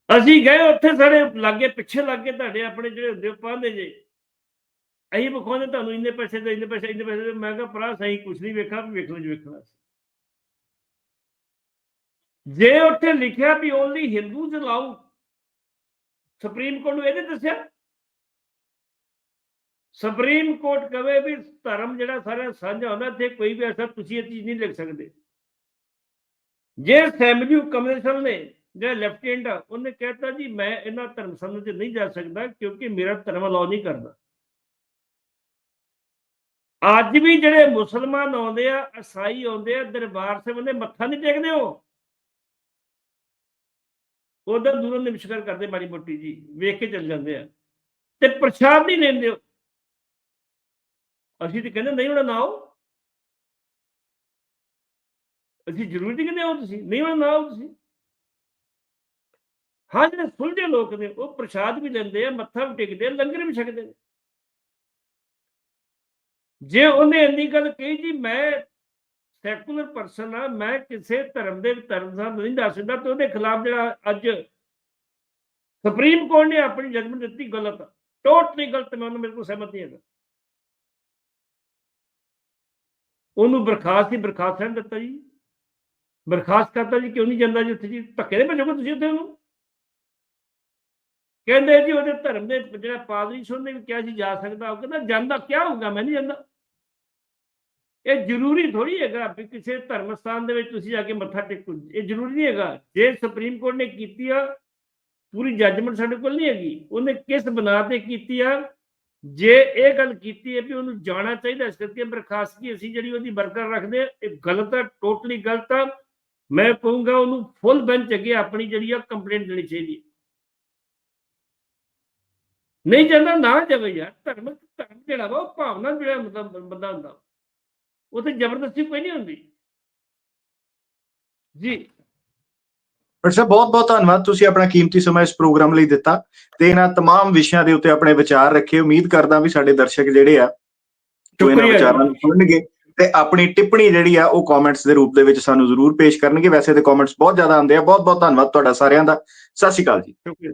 ਅਸੀਂ ਗਏ ਉੱਥੇ ਸਾਡੇ ਲਾਗੇ, ਪਿੱਛੇ ਲੱਗੇ ਤੁਹਾਡੇ ਆਪਣੇ ਜਿਹੜੇ ਹੁੰਦੇ ਪਾਉਂਦੇ ਜੇ। ਅਸੀਂ ਵਿਖਾਉਂਦੇ, ਤੁਹਾਨੂੰ ਇੰਨੇ ਪੈਸੇ ਦੇ, ਇੰਨੇ ਪੈਸੇ ਇੰਨੇ ਪੈਸੇ ਦੇ। ਮੈਂ ਕਿਹਾ, ਭਰਾ ਸਹੀ ਕੁਛ ਨਹੀਂ ਵੇਖਾ ਵੀ ਵੇਖ ਲਓ ਜੋ, ਵੇਖਣਾ ਸੀ ਜੇ ਉੱਥੇ ਲਿਖਿਆ ਵੀ only Hindus allow supreme court ਨੂੰ ਇਹਨੇ ਦੱਸਿਆ ਸੁਪਰੀਮ ਕੋਰਟ ਕਵੇ ਵੀ ਧਰਮ ਜਿਹੜਾ ਸਾਰਾ ਸਾਂਝਾ ਹੁੰਦਾ ਤੇ ਕੋਈ ਵੀ ਐਸਾ ਤੁਸੀਂ ਇਹ ਚੀਜ਼ ਨਹੀਂ ਲਿਖ ਸਕਦੇ। ਜੇ ਸੈਮਿਊ ਕਮਿਸ਼ਨ ਨੇ ਜਿਹੜਾ ਲੈਫਟੀਨੈਂਟ ਆ, ਉਹਨੇ ਕਹਿਤਾ ਜੀ, ਮੈਂ ਇਹਨਾਂ ਧਰਮ ਸੰਬੰਧ 'ਚ ਨਹੀਂ ਜਾ ਸਕਦਾ ਕਿਉਂਕਿ ਮੇਰਾ ਧਰਮ ਅਲਾਉ ਨਹੀਂ ਕਰਦਾ। ਅੱਜ ਵੀ ਜਿਹੜੇ ਮੁਸਲਮਾਨ ਆਉਂਦੇ ਆ ਈਸਾਈ ਆਉਂਦੇ ਆ, ਦਰਬਾਰ ਸਾਹਿਬ ਦੇ ਮੱਥਾ ਨਹੀਂ ਟੇਕਦੇ ਉਹ? ਉਹਦਾ ਦੂਰੋਂ ਨਮਸਕਾਰ ਕਰਦੇ ਮਾੜੀ ਮੋਟੀ ਜੀ, ਵੇਖ ਕੇ ਚੱਲ ਜਾਂਦੇ ਆ। ਤੇ ਪ੍ਰਸ਼ਾਦ ਨਹੀਂ ਲੈਂਦੇ ਉਹ। ਅਸੀਂ ਤੇ ਕਹਿੰਦੇ ਨਹੀਂ ਉਹਨਾਂ ਨਾ ਆਓ। ਅਸੀਂ ਜ਼ਰੂਰੀ ਨਹੀਂ ਕਹਿੰਦੇ ਆਓ ਤੁਸੀਂ, ਨਹੀਂ ਉਹਨਾਂ ਨਾ ਆਓ ਤੁਸੀਂ। ਹਾਂ, ਜਿਹੜੇ ਸੁਲਝੇ ਲੋਕ ਨੇ, ਉਹ ਪ੍ਰਸ਼ਾਦ ਵੀ ਲੈਂਦੇ ਆ, ਮੱਥਾ ਵੀ ਟੇਕਦੇ ਲੰਗਰ ਵੀ ਛਕਦੇ ਨੇ। ਜੇ ਉਹਨੇ ਇੰਨੀ ਗੱਲ ਕਹੀ ਜੀ, ਮੈਂ ਸੈਕੂਲਰ ਪਰਸਨ ਆ, ਮੈਂ ਕਿਸੇ ਧਰਮ ਦੇ ਧਰਮ ਸਾਹਿਬ ਨਹੀਂ ਦੱਸ ਸਕਦਾ ਤੇ ਉਹਦੇ ਖਿਲਾਫ ਜਿਹੜਾ ਅੱਜ ਸੁਪਰੀਮ ਕੋਰਟ ਨੇ ਆਪਣੀ ਜਜਮੈਂਟ ਦਿੱਤੀ ਗਲਤ। ਟੋਟਲੀ ਗਲਤ, ਮੈਂ ਮੇਰੇ ਕੋਲ ਸਹਿਮਤ ਨਹੀਂ ਹੈਗਾ। ਉਹਨੂੰ ਬਰਖਾਸਤ ਹੀ ਬਰਖਾਸਤ ਰਹਿਣ ਦਿੱਤਾ ਜੀ। ਬਰਖਾਸਤ ਕਰਤਾ ਜੀ, ਕਿਉਂ ਨਹੀਂ ਜਾਂਦਾ ਜੀ ਉੱਥੇ ਜੀ? ਧੱਕੇ ਦੇ ਭੇਜੋਗੇ ਤੁਸੀਂ ਉੱਥੇ ਉਹਨੂੰ? ਕਹਿੰਦੇ ਜੀ ਉਹਦੇ ਧਰਮ ਦੇ ਜਿਹੜਾ ਪਾਦਰੀ ਸੀ ਉਹਨੇ ਵੀ ਕਿਹਾ ਸੀ ਜਾ ਸਕਦਾ, ਉਹ ਕਹਿੰਦਾ ਜਾਂਦਾ ਕਿਆ ਹੋਊਗਾ, ਮੈਂ ਨਹੀਂ ਜਾਂਦਾ। ਇਹ ਜ਼ਰੂਰੀ ਥੋੜੀ ਹੈਗਾ ਵੀ ਕਿਸੇ ਧਰਮ ਸਥਾਨ ਦੇ ਵਿੱਚ ਤੁਸੀਂ ਜਾ ਕੇ ਮੱਥਾ ਟੇਕੋ, ਇਹ ਜ਼ਰੂਰੀ ਨਹੀਂ ਹੈਗਾ। ਜੇ ਸੁਪਰੀਮ ਕੋਰਟ ਨੇ ਕੀਤੀ ਆ, ਪੂਰੀ ਜੱਜਮੈਂਟ ਸਾਡੇ ਕੋਲ ਨਹੀਂ ਹੈਗੀ। ਉਹਨੇ ਕਿਸ ਬਣਾ ਤੇ ਕੀਤੀ ਆ ਜੇ ਇਹ ਗੱਲ ਕੀਤੀ ਹੈ ਵੀ ਉਹਨੂੰ ਜਾਣਾ ਚਾਹੀਦਾ ਇਸ ਕਰਕੇ ਬਰਖਾਸਤਗੀ ਅਸੀਂ ਜਿਹੜੀ ਉਹਦੀ ਬਰਕਰਾਰ ਰੱਖਦੇ ਆ ਇਹ ਗਲਤ ਹੈ, ਟੋਟਲੀ ਗਲਤ ਆ ਮੈਂ ਕਹੂੰਗਾ ਉਹਨੂੰ ਫੁੱਲ ਬੈਂਚ ਅੱਗੇ ਆਪਣੀ ਜਿਹੜੀ ਆ ਕੰਪਲੇਂਟ ਦੇਣੀ ਚਾਹੀਦੀ ਨਹੀਂ ਜਾਂਦਾ ਨਾ ਜਾਵੇ ਯਾਰ, ਧਰਮ ਧਰਮ ਜਿਹੜਾ ਵਾ, ਉਹ ਭਾਵਨਾ ਜਿਹੜਾ ਮਤਲਬ ਬੰਦਾ ਹੁੰਦਾ। ਉਹ ਤੇ ਜ਼ਬਰਦਸਤੀ ਕੋਈ ਨਹੀਂ ਹੁੰਦੀ। ਜੀ। ਪਰ ਸਰ ਬਹੁਤ ਬਹੁਤ ਧੰਨਵਾਦ ਤੁਸੀਂ ਆਪਣਾ ਕੀਮਤੀ ਸਮਾਂ ਇਸ ਪ੍ਰੋਗਰਾਮ ਲਈ ਦਿੱਤਾ ਤੇ ਇਹਨਾਂ तमाम ਵਿਸ਼ਿਆਂ ਦੇ ਉੱਤੇ ਆਪਣੇ ਵਿਚਾਰ ਰੱਖੇ ਉਮੀਦ ਕਰਦਾ ਵੀ ਸਾਡੇ ਦਰਸ਼ਕ ਜਿਹੜੇ ਆ ਜੋ ਇਹਨਾਂ ਸ਼ੁਕਰੀਆ ਜੀ। ਵਿਚਾਰਾਂ ਨੂੰ ਸੁਣਨਗੇ ਤੇ ਆਪਣੀ ਟਿੱਪਣੀ ਜਿਹੜੀ ਆ ਉਹ ਕਮੈਂਟਸ ਦੇ ਰੂਪ ਦੇ ਵਿੱਚ ਸਾਨੂੰ ਜ਼ਰੂਰ ਪੇਸ਼ ਕਰਨਗੇ ਵੈਸੇ ਤੇ ਕਮੈਂਟਸ ਬਹੁਤ ਜ਼ਿਆਦਾ ਆਉਂਦੇ ਆ ਬਹੁਤ ਬਹੁਤ ਧੰਨਵਾਦ ਤੁਹਾਡਾ ਸਾਰਿਆਂ ਦਾ ਸਤਿ ਸ਼੍ਰੀ ਅਕਾਲ ਜੀ ਸ਼ੁਕਰੀਆ